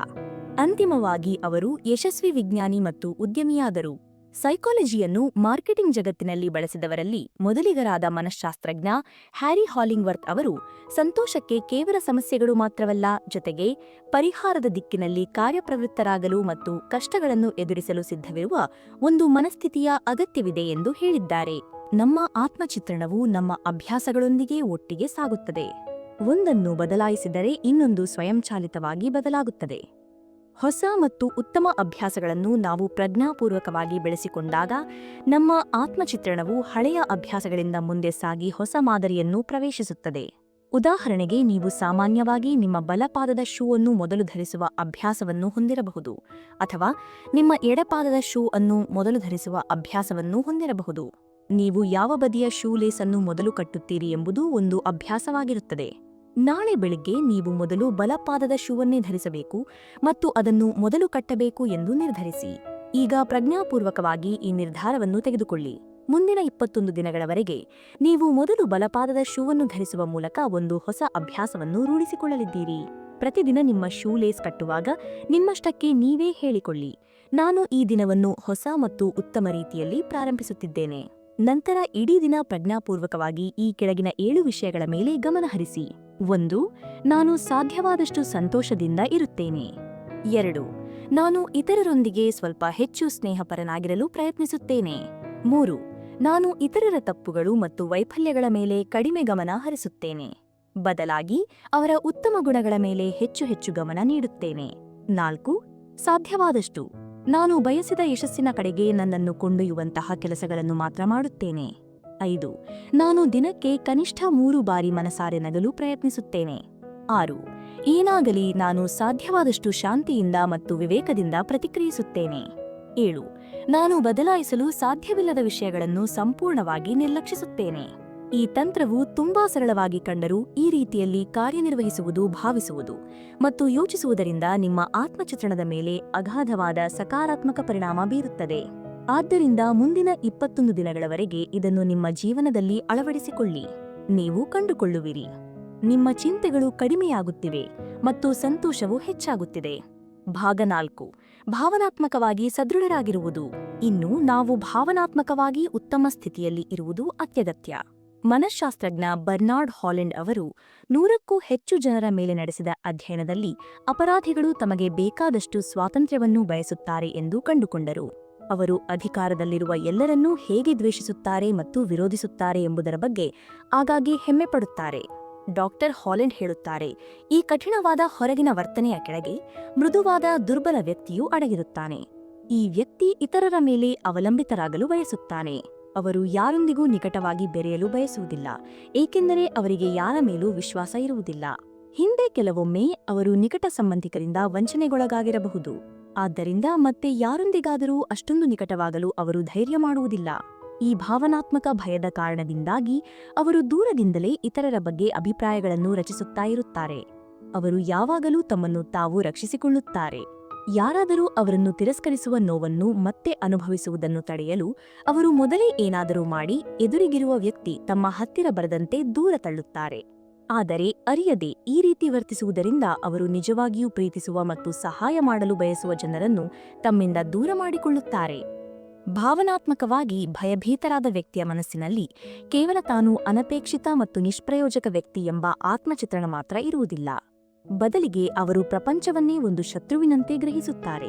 ಅಂತಿಮವಾಗಿ ಅವರು ಯಶಸ್ವಿ ವಿಜ್ಞಾನಿ ಮತ್ತು ಉದ್ಯಮಿಯಾದರು. ಸೈಕಾಲಜಿಯನ್ನು ಮಾರ್ಕೆಟಿಂಗ್ ಜಗತ್ತಿನಲ್ಲಿ ಬಳಸಿದವರಲ್ಲಿ ಮೊದಲಿಗರಾದ ಮನಃಶಾಸ್ತ್ರಜ್ಞ ಹ್ಯಾರಿ ಹಾಲಿಂಗ್ವರ್ತ್ ಅವರು ಸಂತೋಷಕ್ಕೆ ಕೇವಲ ಸಮಸ್ಯೆಗಳು ಮಾತ್ರವಲ್ಲ, ಜೊತೆಗೆ ಪರಿಹಾರದ ದಿಕ್ಕಿನಲ್ಲಿ ಕಾರ್ಯಪ್ರವೃತ್ತರಾಗಲು ಮತ್ತು ಕಷ್ಟಗಳನ್ನು ಎದುರಿಸಲು ಸಿದ್ಧವಿರುವ ಒಂದು ಮನಸ್ಥಿತಿಯ ಅಗತ್ಯವಿದೆ ಎಂದು ಹೇಳಿದ್ದಾರೆ. ನಮ್ಮ ಆತ್ಮಚಿತ್ರಣವು ನಮ್ಮ ಅಭ್ಯಾಸಗಳೊಂದಿಗೆ ಒಟ್ಟಿಗೆ ಸಾಗುತ್ತದೆ. ಒಂದನ್ನು ಬದಲಾಯಿಸಿದರೆ ಇನ್ನೊಂದು ಸ್ವಯಂಚಾಲಿತವಾಗಿ ಬದಲಾಗುತ್ತದೆ. ಹೊಸ ಮತ್ತು ಉತ್ತಮ ಅಭ್ಯಾಸಗಳನ್ನು ನಾವು ಪ್ರಜ್ಞಾಪೂರ್ವಕವಾಗಿ ಬೆಳೆಸಿಕೊಂಡಾಗ ನಮ್ಮ ಆತ್ಮಚಿತ್ರಣವು ಹಳೆಯ ಅಭ್ಯಾಸಗಳಿಂದ ಮುಂದೆ ಸಾಗಿ ಹೊಸ ಮಾದರಿಯನ್ನು ಪ್ರವೇಶಿಸುತ್ತದೆ. ಉದಾಹರಣೆಗೆ ನೀವು ಸಾಮಾನ್ಯವಾಗಿ ನಿಮ್ಮ ಬಲಪಾದದ ಶೂ ಅನ್ನು ಮೊದಲು ಧರಿಸುವ ಅಭ್ಯಾಸವನ್ನು ಹೊಂದಿರಬಹುದು, ಅಥವಾ ನಿಮ್ಮ ಎಡಪಾದದ ಶೂ ಅನ್ನು ಮೊದಲು ಧರಿಸುವ ಅಭ್ಯಾಸವನ್ನು ಹೊಂದಿರಬಹುದು. ನೀವು ಯಾವ ಬದಿಯ ಶೂ ಲೇಸನ್ನು ಮೊದಲು ಕಟ್ಟುತ್ತೀರಿ ಎಂಬುದು ಒಂದು ಅಭ್ಯಾಸವಾಗಿರುತ್ತದೆ. ನಾಳೆ ಬೆಳಿಗ್ಗೆ ನೀವು ಮೊದಲು ಬಲಪಾದದ ಶೂವನ್ನೇ ಧರಿಸಬೇಕು ಮತ್ತು ಅದನ್ನು ಮೊದಲು ಕಟ್ಟಬೇಕು ಎಂದು ನಿರ್ಧರಿಸಿ. ಈಗ ಪ್ರಜ್ಞಾಪೂರ್ವಕವಾಗಿ ಈ ನಿರ್ಧಾರವನ್ನು ತೆಗೆದುಕೊಳ್ಳಿ. ಮುಂದಿನ ಇಪ್ಪತ್ತೊಂದು ದಿನಗಳವರೆಗೆ ನೀವು ಮೊದಲು ಬಲಪಾದದ ಶೂವನ್ನು ಧರಿಸುವ ಮೂಲಕ ಒಂದು ಹೊಸ ಅಭ್ಯಾಸವನ್ನು ರೂಢಿಸಿಕೊಳ್ಳಲಿದ್ದೀರಿ. ಪ್ರತಿದಿನ ನಿಮ್ಮ ಶೂ ಲೇಸ್ ಕಟ್ಟುವಾಗ ನಿಮ್ಮಷ್ಟಕ್ಕೆ ನೀವೇ ಹೇಳಿಕೊಳ್ಳಿ. ನಾನು ಈ ದಿನವನ್ನು ಹೊಸ ಮತ್ತು ಉತ್ತಮ ರೀತಿಯಲ್ಲಿ ಪ್ರಾರಂಭಿಸುತ್ತಿದ್ದೇನೆ. ನಂತರ ಇಡೀ ದಿನ ಪ್ರಜ್ಞಾಪೂರ್ವಕವಾಗಿ ಈ ಕೆಳಗಿನ ಏಳು ವಿಷಯಗಳ ಮೇಲೆ ಗಮನಹರಿಸಿ ಒಂದು, ನಾನು ಸಾಧ್ಯವಾದಷ್ಟು ಸಂತೋಷದಿಂದ ಇರುತ್ತೇನೆ. ಎರಡು, ನಾನು ಇತರರೊಂದಿಗೆ ಸ್ವಲ್ಪ ಹೆಚ್ಚು ಸ್ನೇಹಪರನಾಗಿರಲು ಪ್ರಯತ್ನಿಸುತ್ತೇನೆ. ಮೂರು, ನಾನು ಇತರರ ತಪ್ಪುಗಳು ಮತ್ತು ವೈಫಲ್ಯಗಳ ಮೇಲೆ ಕಡಿಮೆ ಗಮನ ಹರಿಸುತ್ತೇನೆ. ಬದಲಾಗಿ, ಅವರ ಉತ್ತಮ ಗುಣಗಳ ಮೇಲೆ ಹೆಚ್ಚು ಹೆಚ್ಚು ಗಮನ ನೀಡುತ್ತೇನೆ. ನಾಲ್ಕು, ಸಾಧ್ಯವಾದಷ್ಟು ನಾನು ಬಯಸಿದ ಯಶಸ್ಸಿನ ಕಡೆಗೆ ನನ್ನನ್ನು ಕೊಂಡೊಯ್ಯುವಂತಹ ಕೆಲಸಗಳನ್ನು ಮಾತ್ರ ಮಾಡುತ್ತೇನೆ. ಐದು, ನಾನು ದಿನಕ್ಕೆ ಕನಿಷ್ಠ ಮೂರು ಬಾರಿ ಮನಸಾರೆ ನಗಲು ಪ್ರಯತ್ನಿಸುತ್ತೇನೆ. ಆರು, ಏನಾಗಲಿ ನಾನು ಸಾಧ್ಯವಾದಷ್ಟು ಶಾಂತಿಯಿಂದ ಮತ್ತು ವಿವೇಕದಿಂದ ಪ್ರತಿಕ್ರಿಯಿಸುತ್ತೇನೆ. ಏಳು, ನಾನು ಬದಲಾಯಿಸಲು ಸಾಧ್ಯವಿಲ್ಲದ ವಿಷಯಗಳನ್ನು ಸಂಪೂರ್ಣವಾಗಿ ನಿರ್ಲಕ್ಷಿಸುತ್ತೇನೆ. ಈ ತಂತ್ರವು ತುಂಬಾ ಸರಳವಾಗಿ ಕಂಡರೂ ಈ ರೀತಿಯಲ್ಲಿ ಕಾರ್ಯನಿರ್ವಹಿಸುವುದು ಭಾವಿಸುವುದು ಮತ್ತು ಯೋಚಿಸುವುದರಿಂದ ನಿಮ್ಮ ಆತ್ಮಚಿತ್ರಣದ ಮೇಲೆ ಅಗಾಧವಾದ ಸಕಾರಾತ್ಮಕ ಪರಿಣಾಮ ಬೀರುತ್ತದೆ. ಆದ್ದರಿಂದ ಮುಂದಿನ ಇಪ್ಪತ್ತೊಂದು ದಿನಗಳವರೆಗೆ ಇದನ್ನು ನಿಮ್ಮ ಜೀವನದಲ್ಲಿ ಅಳವಡಿಸಿಕೊಳ್ಳಿ. ನೀವು ಕಂಡುಕೊಳ್ಳುವಿರಿ. ನಿಮ್ಮ ಚಿಂತೆಗಳು ಕಡಿಮೆಯಾಗುತ್ತಿವೆ ಮತ್ತು ಸಂತೋಷವು ಹೆಚ್ಚಾಗುತ್ತಿದೆ. ಭಾಗ ನಾಲ್ಕು. ಭಾವನಾತ್ಮಕವಾಗಿ ಸದೃಢರಾಗಿರುವುದು. ಇನ್ನು ನಾವು ಭಾವನಾತ್ಮಕವಾಗಿ ಉತ್ತಮ ಸ್ಥಿತಿಯಲ್ಲಿ ಇರುವುದು ಅತ್ಯಗತ್ಯ. ಮನಃಶಾಸ್ತ್ರಜ್ಞ ಬರ್ನಾರ್ಡ್ ಹಾಲೆಂಡ್ ಅವರು ನೂರಕ್ಕೂ ಹೆಚ್ಚು ಜನರ ಮೇಲೆ ನಡೆಸಿದ ಅಧ್ಯಯನದಲ್ಲಿ ಅಪರಾಧಿಗಳು ತಮಗೆ ಬೇಕಾದಷ್ಟು ಸ್ವಾತಂತ್ರ್ಯವನ್ನು ಬಯಸುತ್ತಾರೆ ಎಂದು ಕಂಡುಕೊಂಡರು. ಅವರು ಅಧಿಕಾರದಲ್ಲಿರುವ ಎಲ್ಲರನ್ನೂ ಹೇಗೆ ದ್ವೇಷಿಸುತ್ತಾರೆ ಮತ್ತು ವಿರೋಧಿಸುತ್ತಾರೆ ಎಂಬುದರ ಬಗ್ಗೆ ಆಗಾಗ್ಗೆ ಹೆಮ್ಮೆಪಡುತ್ತಾರೆ ಡಾಕ್ಟರ್ ಹಾಲೆಂಡ್ ಹೇಳುತ್ತಾರೆ, ಈ ಕಠಿಣವಾದ ಹೊರಗಿನ ವರ್ತನೆಯ ಕೆಳಗೆ ಮೃದುವಾದ ದುರ್ಬಲ ವ್ಯಕ್ತಿಯು ಅಡಗಿರುತ್ತಾನೆ. ಈ ವ್ಯಕ್ತಿ ಇತರರ ಮೇಲೆ ಅವಲಂಬಿತರಾಗಲು ಬಯಸುತ್ತಾನೆ. ಅವರು ಯಾರೊಂದಿಗೂ ನಿಕಟವಾಗಿ ಬೆರೆಯಲು ಬಯಸುವುದಿಲ್ಲ, ಏಕೆಂದರೆ ಅವರಿಗೆ ಯಾರ ಮೇಲೂ ವಿಶ್ವಾಸ ಇರುವುದಿಲ್ಲ. ಹಿಂದೆ ಕೆಲವೊಮ್ಮೆ ಅವರು ನಿಕಟ ಸಂಬಂಧಿಕರಿಂದ ವಂಚನೆಗೊಳಗಾಗಿರಬಹುದು. ಆದ್ದರಿಂದ ಮತ್ತೆ ಯಾರೊಂದಿಗಾದರೂ ಅಷ್ಟೊಂದು ನಿಕಟವಾಗಲು ಅವರು ಧೈರ್ಯ ಮಾಡುವುದಿಲ್ಲ. ಈ ಭಾವನಾತ್ಮಕ ಭಯದ ಕಾರಣದಿಂದಾಗಿ ಅವರು ದೂರದಿಂದಲೇ ಇತರರ ಬಗ್ಗೆ ಅಭಿಪ್ರಾಯಗಳನ್ನು ರಚಿಸುತ್ತಾ ಇರುತ್ತಾರೆ. ಅವರು ಯಾವಾಗಲೂ ತಮ್ಮನ್ನು ತಾವು ರಕ್ಷಿಸಿಕೊಳ್ಳುತ್ತಾರೆ. ಯಾರಾದರೂ ಅವರನ್ನು ತಿರಸ್ಕರಿಸುವ ನೋವನ್ನು ಮತ್ತೆ ಅನುಭವಿಸುವುದನ್ನು ತಡೆಯಲು ಅವರು ಮೊದಲೇ ಏನಾದರೂ ಮಾಡಿ ಎದುರಿಗಿರುವ ವ್ಯಕ್ತಿ ತಮ್ಮ ಹತ್ತಿರ ಬರದಂತೆ ದೂರ ತಳ್ಳುತ್ತಾರೆ. ಆದರೆ ಅರಿಯದೆ ಈ ರೀತಿ ವರ್ತಿಸುವುದರಿಂದ ಅವರು ನಿಜವಾಗಿಯೂ ಪ್ರೀತಿಸುವ ಮತ್ತು ಸಹಾಯ ಮಾಡಲು ಬಯಸುವ ಜನರನ್ನು ತಮ್ಮಿಂದ ದೂರ ಮಾಡಿಕೊಳ್ಳುತ್ತಾರೆ. ಭಾವನಾತ್ಮಕವಾಗಿ ಭಯಭೀತರಾದ ವ್ಯಕ್ತಿಯ ಮನಸ್ಸಿನಲ್ಲಿ ಕೇವಲ ತಾನು ಅನಪೇಕ್ಷಿತ ಮತ್ತು ನಿಷ್ಪ್ರಯೋಜಕ ವ್ಯಕ್ತಿ ಎಂಬ ಆತ್ಮಚಿತ್ರಣ ಮಾತ್ರ ಇರುವುದಿಲ್ಲ. ಬದಲಿಗೆ ಅವರು ಪ್ರಪಂಚವನ್ನೇ ಒಂದು ಶತ್ರುವಿನಂತೆ ಗ್ರಹಿಸುತ್ತಾರೆ.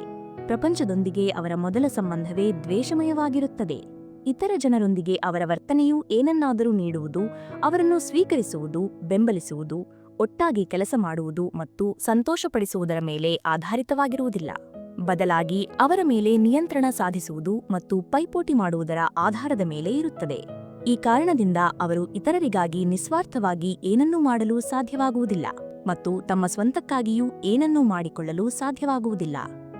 ಪ್ರಪಂಚದೊಂದಿಗೆ ಅವರ ಮೊದಲ ಸಂಬಂಧವೇ ದ್ವೇಷಮಯವಾಗಿರುತ್ತದೆ. ಇತರ ಜನರೊಂದಿಗೆ ಅವರ ವರ್ತನೆಯು ಏನನ್ನಾದರೂ ನೀಡುವುದು, ಅವರನ್ನು ಸ್ವೀಕರಿಸುವುದು, ಬೆಂಬಲಿಸುವುದು, ಒಟ್ಟಾಗಿ ಕೆಲಸ ಮಾಡುವುದು ಮತ್ತು ಸಂತೋಷಪಡಿಸುವುದರ ಮೇಲೆ ಆಧಾರಿತವಾಗಿರುವುದಿಲ್ಲ. ಬದಲಾಗಿ ಅವರ ಮೇಲೆ ನಿಯಂತ್ರಣ ಸಾಧಿಸುವುದು ಮತ್ತು ಪೈಪೋಟಿ ಮಾಡುವುದರ ಆಧಾರದ ಮೇಲೆ ಇರುತ್ತದೆ. ಈ ಕಾರಣದಿಂದ ಅವರು ಇತರರಿಗಾಗಿ ನಿಸ್ವಾರ್ಥವಾಗಿ ಏನನ್ನೂ ಮಾಡಲು ಸಾಧ್ಯವಾಗುವುದಿಲ್ಲ. ಮತ್ತು ತಮ್ಮ ಸ್ವಂತಕ್ಕಾಗಿಯೂ ಏನನ್ನೂ ಮಾಡಿಕೊಳ್ಳಲು ಸಾಧ್ಯವಾಗುವುದಿಲ್ಲ.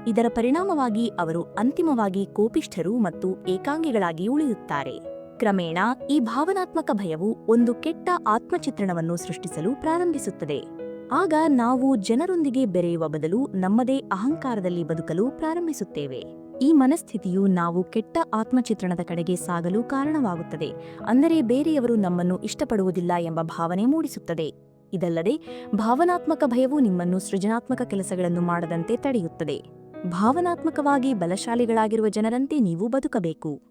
ಇದರ ಪರಿಣಾಮವಾಗಿ ಅವರು ಅಂತಿಮವಾಗಿ ಕೋಪಿಷ್ಠರು ಮತ್ತು ಏಕಾಂಗಿಗಳಾಗಿ ಉಳಿಯುತ್ತಾರೆ. ಕ್ರಮೇಣ ಈ ಭಾವನಾತ್ಮಕ ಭಯವು ಒಂದು ಕೆಟ್ಟ ಆತ್ಮಚಿತ್ರಣವನ್ನು ಸೃಷ್ಟಿಸಲು ಪ್ರಾರಂಭಿಸುತ್ತದೆ. ಆಗ ನಾವು ಜನರೊಂದಿಗೆ ಬೆರೆಯುವ ಬದಲು ನಮ್ಮದೇ ಅಹಂಕಾರದಲ್ಲಿ ಬದುಕಲು ಪ್ರಾರಂಭಿಸುತ್ತೇವೆ. ಈ ಮನಸ್ಥಿತಿಯು ನಾವು ಕೆಟ್ಟ ಆತ್ಮಚಿತ್ರಣದ ಕಡೆಗೆ ಸಾಗಲು ಕಾರಣವಾಗುತ್ತದೆ. ಅಂದರೆ ಬೇರೆಯವರು ನಮ್ಮನ್ನು ಇಷ್ಟಪಡುವುದಿಲ್ಲ ಎಂಬ ಭಾವನೆ ಮೂಡಿಸುತ್ತದೆ. ಇದಲ್ಲದೆ ಭಾವನಾತ್ಮಕ ಭಯವು ನಿಮ್ಮನ್ನು ಸೃಜನಾತ್ಮಕ ಕೆಲಸಗಳನ್ನು ಮಾಡದಂತೆ ತಡೆಯುತ್ತದೆ. ಭಾವನಾತ್ಮಕವಾಗಿ ಬಲಶಾಲಿಗಳಾಗಿರುವ ಜನರಂತೆ ನೀವು ಬದುಕಬೇಕು.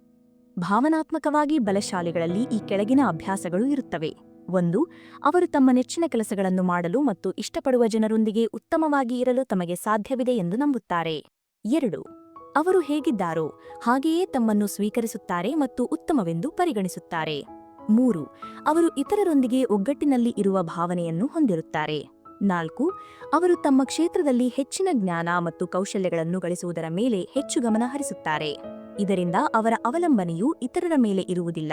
ಭಾವನಾತ್ಮಕವಾಗಿ ಬಲಶಾಲಿಗಳಲ್ಲಿ ಈ ಕೆಳಗಿನ ಅಭ್ಯಾಸಗಳು ಇರುತ್ತವೆ. ಒಂದು, ಅವರು ತಮ್ಮ ನೆಚ್ಚಿನ ಕೆಲಸಗಳನ್ನು ಮಾಡಲು ಮತ್ತು ಇಷ್ಟಪಡುವ ಜನರೊಂದಿಗೆ ಉತ್ತಮವಾಗಿ ಇರಲು ತಮಗೆ ಸಾಧ್ಯವಿದೆ ಎಂದು ನಂಬುತ್ತಾರೆ. ಎರಡು, ಅವರು ಹೇಗಿದ್ದಾರೋ ಹಾಗೆಯೇ ತಮ್ಮನ್ನು ಸ್ವೀಕರಿಸುತ್ತಾರೆ ಮತ್ತು ಉತ್ತಮವೆಂದು ಪರಿಗಣಿಸುತ್ತಾರೆ. ಮೂರು, ಅವರು ಇತರರೊಂದಿಗೆ ಒಗ್ಗಟ್ಟಿನಲ್ಲಿ ಇರುವ ಭಾವನೆಯನ್ನು ಹೊಂದಿರುತ್ತಾರೆ. ನಾಲ್ಕು, ಅವರು ತಮ್ಮ ಕ್ಷೇತ್ರದಲ್ಲಿ ಹೆಚ್ಚಿನ ಜ್ಞಾನ ಮತ್ತು ಕೌಶಲ್ಯಗಳನ್ನು ಗಳಿಸುವುದರ ಮೇಲೆ ಹೆಚ್ಚು ಗಮನ ಹರಿಸುತ್ತಾರೆ. ಇದರಿಂದ ಅವರ ಅವಲಂಬನೆಯು ಇತರರ ಮೇಲೆ ಇರುವುದಿಲ್ಲ,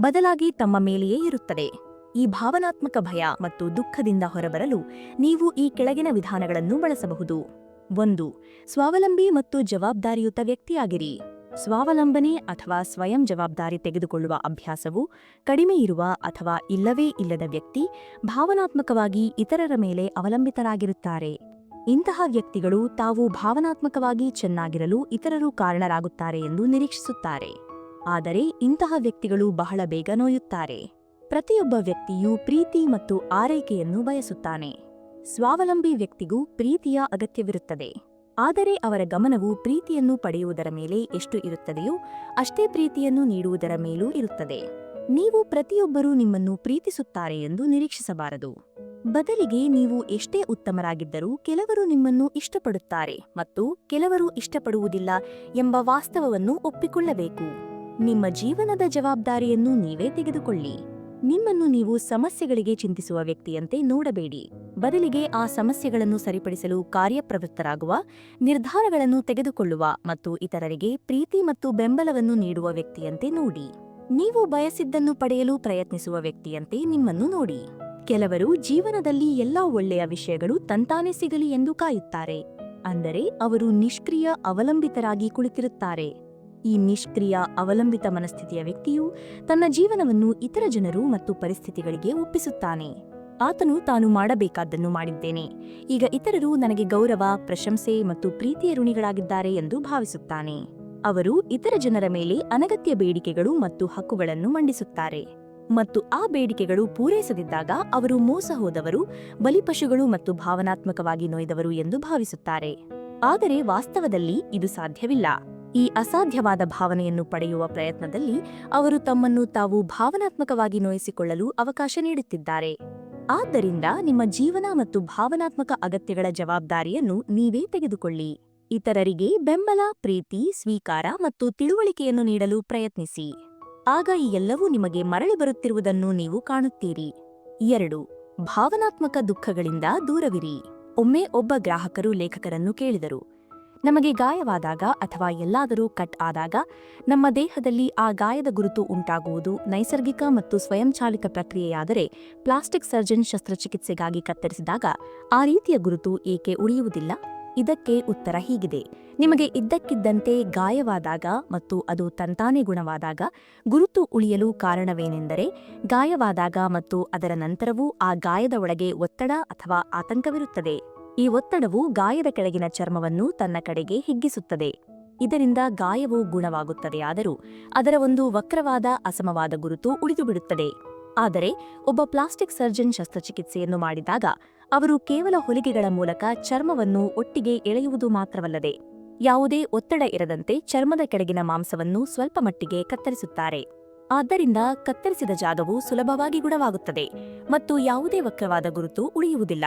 ಬದಲಾಗಿ ತಮ್ಮ ಮೇಲೆಯೇ ಇರುತ್ತದೆ. ಈ ಭಾವನಾತ್ಮಕ ಭಯ ಮತ್ತು ದುಃಖದಿಂದ ಹೊರಬರಲು ನೀವು ಈ ಕೆಳಗಿನ ವಿಧಾನಗಳನ್ನು ಬಳಸಬಹುದು. ಒಂದು, ಸ್ವಾವಲಂಬಿ ಮತ್ತು ಜವಾಬ್ದಾರಿಯುತ ವ್ಯಕ್ತಿಯಾಗಿರಿ. ಸ್ವಾವಲಂಬನೆ ಅಥವಾ ಸ್ವಯಂ ಜವಾಬ್ದಾರಿ ತೆಗೆದುಕೊಳ್ಳುವ ಅಭ್ಯಾಸವು ಕಡಿಮೆ ಇರುವ ಅಥವಾ ಇಲ್ಲವೇ ಇಲ್ಲದ ವ್ಯಕ್ತಿ ಭಾವನಾತ್ಮಕವಾಗಿ ಇತರರ ಮೇಲೆ ಅವಲಂಬಿತರಾಗಿರುತ್ತಾರೆ. ಇಂತಹ ವ್ಯಕ್ತಿಗಳು ತಾವು ಭಾವನಾತ್ಮಕವಾಗಿ ಚೆನ್ನಾಗಿರಲು ಇತರರು ಕಾರಣರಾಗುತ್ತಾರೆ ಎಂದು ನಿರೀಕ್ಷಿಸುತ್ತಾರೆ. ಆದರೆ ಇಂತಹ ವ್ಯಕ್ತಿಗಳು ಬಹಳ ಬೇಗ ನೋಯುತ್ತಾರೆ. ಪ್ರತಿಯೊಬ್ಬ ವ್ಯಕ್ತಿಯೂ ಪ್ರೀತಿ ಮತ್ತು ಆರೈಕೆಯನ್ನು ಬಯಸುತ್ತಾನೆ. ಸ್ವಾವಲಂಬಿ ವ್ಯಕ್ತಿಗೂ ಪ್ರೀತಿಯ ಅಗತ್ಯವಿರುತ್ತದೆ. ಆದರೆ ಅವರ ಗಮನವು ಪ್ರೀತಿಯನ್ನು ಪಡೆಯುವುದರ ಮೇಲೆ ಎಷ್ಟು ಇರುತ್ತದೆಯೋ ಅಷ್ಟೇ ಪ್ರೀತಿಯನ್ನು ನೀಡುವುದರ ಮೇಲೂ ಇರುತ್ತದೆ. ನೀವು ಪ್ರತಿಯೊಬ್ಬರೂ ನಿಮ್ಮನ್ನು ಪ್ರೀತಿಸುತ್ತಾರೆ ಎಂದು ನಿರೀಕ್ಷಿಸಬಾರದು. ಬದಲಿಗೆ ನೀವು ಎಷ್ಟೇ ಉತ್ತಮರಾಗಿದ್ದರೂ ಕೆಲವರು ನಿಮ್ಮನ್ನು ಇಷ್ಟಪಡುತ್ತಾರೆ ಮತ್ತು ಕೆಲವರು ಇಷ್ಟಪಡುವುದಿಲ್ಲ ಎಂಬ ವಾಸ್ತವವನ್ನು ಒಪ್ಪಿಕೊಳ್ಳಬೇಕು. ನಿಮ್ಮ ಜೀವನದ ಜವಾಬ್ದಾರಿಯನ್ನು ನೀವೇ ತೆಗೆದುಕೊಳ್ಳಿ. ನಿಮ್ಮನ್ನು ನೀವು ಸಮಸ್ಯೆಗಳಿಗೆ ಚಿಂತಿಸುವ ವ್ಯಕ್ತಿಯಂತೆ ನೋಡಬೇಡಿ. ಬದಲಿಗೆ ಆ ಸಮಸ್ಯೆಗಳನ್ನು ಸರಿಪಡಿಸಲು ಕಾರ್ಯಪ್ರವೃತ್ತರಾಗುವ, ನಿರ್ಧಾರಗಳನ್ನು ತೆಗೆದುಕೊಳ್ಳುವ ಮತ್ತು ಇತರರಿಗೆ ಪ್ರೀತಿ ಮತ್ತು ಬೆಂಬಲವನ್ನು ನೀಡುವ ವ್ಯಕ್ತಿಯಂತೆ ನೋಡಿ. ನೀವು ಬಯಸಿದ್ದನ್ನು ಪಡೆಯಲು ಪ್ರಯತ್ನಿಸುವ ವ್ಯಕ್ತಿಯಂತೆ ನಿಮ್ಮನ್ನು ನೋಡಿ. ಕೆಲವರು ಜೀವನದಲ್ಲಿ ಎಲ್ಲಾ ಒಳ್ಳೆಯ ವಿಷಯಗಳು ತಂತಾನೆ ಸಿಗಲಿ ಎಂದು ಕಾಯುತ್ತಾರೆ. ಅಂದರೆ ಅವರು ನಿಷ್ಕ್ರಿಯ, ಅವಲಂಬಿತರಾಗಿ ಕುಳಿತಿರುತ್ತಾರೆ. ಈ ನಿಷ್ಕ್ರಿಯ, ಅವಲಂಬಿತ ಮನಸ್ಥಿತಿಯ ವ್ಯಕ್ತಿಯು ತನ್ನ ಜೀವನವನ್ನು ಇತರ ಜನರು ಮತ್ತು ಪರಿಸ್ಥಿತಿಗಳಿಗೆ ಒಪ್ಪಿಸುತ್ತಾನೆ. ಆತನು ತಾನು ಮಾಡಬೇಕಾದ್ದನ್ನು ಮಾಡಿದ್ದೇನೆ. ಈಗ ಇತರರು ನನಗೆ ಗೌರವ, ಪ್ರಶಂಸೆ ಮತ್ತು ಪ್ರೀತಿಯ ಋಣಿಗಳಾಗಿದ್ದಾರೆ ಎಂದು ಭಾವಿಸುತ್ತಾನೆ. ಅವರು ಇತರ ಜನರ ಮೇಲೆ ಅನಗತ್ಯ ಬೇಡಿಕೆಗಳು ಮತ್ತು ಹಕ್ಕುಗಳನ್ನು ಮಂಡಿಸುತ್ತಾರೆ. ಮತ್ತು ಆ ಬೇಡಿಕೆಗಳು ಪೂರೈಸದಿದ್ದಾಗ ಅವರು ಮೋಸ ಹೋದವರು ಬಲಿಪಶುಗಳು ಮತ್ತು ಭಾವನಾತ್ಮಕವಾಗಿ ನೋಯ್ದವರು ಎಂದು ಭಾವಿಸುತ್ತಾರೆ. ಆದರೆ ವಾಸ್ತವದಲ್ಲಿ ಇದು ಸಾಧ್ಯವಿಲ್ಲ. ಈ ಅಸಾಧ್ಯವಾದ ಭಾವನೆಯನ್ನು ಪಡೆಯುವ ಪ್ರಯತ್ನದಲ್ಲಿ ಅವರು ತಮ್ಮನ್ನು ತಾವು ಭಾವನಾತ್ಮಕವಾಗಿ ನೋಯಿಸಿಕೊಳ್ಳಲು ಅವಕಾಶ ನೀಡುತ್ತಿದ್ದಾರೆ. ಆದ್ದರಿಂದ ನಿಮ್ಮ ಜೀವನ ಮತ್ತು ಭಾವನಾತ್ಮಕ ಅಗತ್ಯಗಳ ಜವಾಬ್ದಾರಿಯನ್ನು ನೀವೇ ತೆಗೆದುಕೊಳ್ಳಿ. ಇತರರಿಗೆ ಬೆಂಬಲ, ಪ್ರೀತಿ, ಸ್ವೀಕಾರ ಮತ್ತು ತಿಳುವಳಿಕೆಯನ್ನು ನೀಡಲು ಪ್ರಯತ್ನಿಸಿ. ಆಗ ಈ ಎಲ್ಲವೂ ನಿಮಗೆ ಮರಳಿ ಬರುತ್ತಿರುವುದನ್ನು ನೀವು ಕಾಣುತ್ತೀರಿ. ಎರಡು, ಭಾವನಾತ್ಮಕ ದುಃಖಗಳಿಂದ ದೂರವಿರಿ. ಒಮ್ಮೆ ಒಬ್ಬ ಗ್ರಾಹಕರು ಲೇಖಕರನ್ನು ಕೇಳಿದರು. ನಮಗೆ ಗಾಯವಾದಾಗ ಅಥವಾ ಎಲ್ಲಾದರೂ ಕಟ್ ಆದಾಗ ನಮ್ಮ ದೇಹದಲ್ಲಿ ಆ ಗಾಯದ ಗುರುತು ಉಂಟಾಗುವುದು ನೈಸರ್ಗಿಕ ಮತ್ತು ಸ್ವಯಂಚಾಲಿತ ಪ್ರಕ್ರಿಯೆಯಾದರೆ ಪ್ಲಾಸ್ಟಿಕ್ ಸರ್ಜನ್ ಶಸ್ತ್ರಚಿಕಿತ್ಸೆಗಾಗಿ ಕತ್ತರಿಸಿದಾಗ ಆ ರೀತಿಯ ಗುರುತು ಏಕೆ ಉಳಿಯುವುದಿಲ್ಲ? ಇದಕ್ಕೆ ಉತ್ತರ ಹೀಗಿದೆ. ನಿಮಗೆ ಇದ್ದಕ್ಕಿದ್ದಂತೆ ಗಾಯವಾದಾಗ ಮತ್ತು ಅದು ತಂತಾನೆ ಗುಣವಾದಾಗ ಗುರುತು ಉಳಿಯಲು ಕಾರಣವೇನೆಂದರೆ ಗಾಯವಾದಾಗ ಮತ್ತು ಅದರ ನಂತರವೂ ಆ ಗಾಯದ ಒಳಗೆ ಒತ್ತಡ ಅಥವಾ ಆತಂಕವಿರುತ್ತದೆ. ಈ ಒತ್ತಡವು ಗಾಯದ ಕೆಳಗಿನ ಚರ್ಮವನ್ನು ತನ್ನ ಕಡೆಗೆ ಹಿಗ್ಗಿಸುತ್ತದೆ. ಇದರಿಂದ ಗಾಯವು ಗುಣವಾಗುತ್ತದೆಯಾದರೂ ಅದರ ಒಂದು ವಕ್ರವಾದ ಅಸಮವಾದ ಗುರುತು ಉಳಿದುಬಿಡುತ್ತದೆ. ಆದರೆ ಒಬ್ಬ ಪ್ಲಾಸ್ಟಿಕ್ ಸರ್ಜನ್ ಶಸ್ತ್ರಚಿಕಿತ್ಸೆಯನ್ನು ಮಾಡಿದಾಗ ಅವರು ಕೇವಲ ಹೊಲಿಗೆಗಳ ಮೂಲಕ ಚರ್ಮವನ್ನು ಒಟ್ಟಿಗೆ ಎಳೆಯುವುದು ಮಾತ್ರವಲ್ಲದೆ ಯಾವುದೇ ಒತ್ತಡ ಇರದಂತೆ ಚರ್ಮದ ಕೆಳಗಿನ ಮಾಂಸವನ್ನು ಸ್ವಲ್ಪ ಮಟ್ಟಿಗೆ ಕತ್ತರಿಸುತ್ತಾರೆ. ಆದ್ದರಿಂದ ಕತ್ತರಿಸಿದ ಜಾಗವು ಸುಲಭವಾಗಿ ಗುಣವಾಗುತ್ತದೆ ಮತ್ತು ಯಾವುದೇ ವಕ್ರವಾದ ಗುರುತು ಉಳಿಯುವುದಿಲ್ಲ.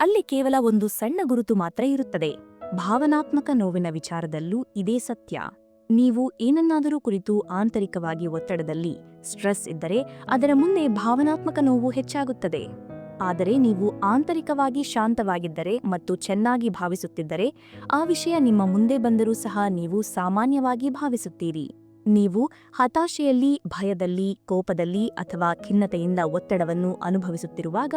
ಅಲ್ಲಿ ಕೇವಲ ಒಂದು ಸಣ್ಣ ಗುರುತು ಮಾತ್ರ ಇರುತ್ತದೆ. ಭಾವನಾತ್ಮಕ ನೋವಿನ ವಿಚಾರದಲ್ಲೂ ಇದೇ ಸತ್ಯ. ನೀವು ಏನನ್ನಾದರೂ ಕುರಿತು ಆಂತರಿಕವಾಗಿ ಒತ್ತಡದಲ್ಲಿ ಸ್ಟ್ರೆಸ್ ಇದ್ದರೆ ಅದರ ಮುಂದೆ ಭಾವನಾತ್ಮಕ ನೋವು ಹೆಚ್ಚಾಗುತ್ತದೆ. ಆದರೆ ನೀವು ಆಂತರಿಕವಾಗಿ ಶಾಂತವಾಗಿದ್ದರೆ ಮತ್ತು ಚೆನ್ನಾಗಿ ಭಾವಿಸುತ್ತಿದ್ದರೆ ಆ ವಿಷಯ ನಿಮ್ಮ ಮುಂದೆ ಬಂದರೂ ಸಹ ನೀವು ಸಾಮಾನ್ಯವಾಗಿ ಭಾವಿಸುತ್ತೀರಿ. ನೀವು ಹತಾಶೆಯಲ್ಲಿ, ಭಯದಲ್ಲಿ, ಕೋಪದಲ್ಲಿ ಅಥವಾ ಖಿನ್ನತೆಯಿಂದ ಒತ್ತಡವನ್ನು ಅನುಭವಿಸುತ್ತಿರುವಾಗ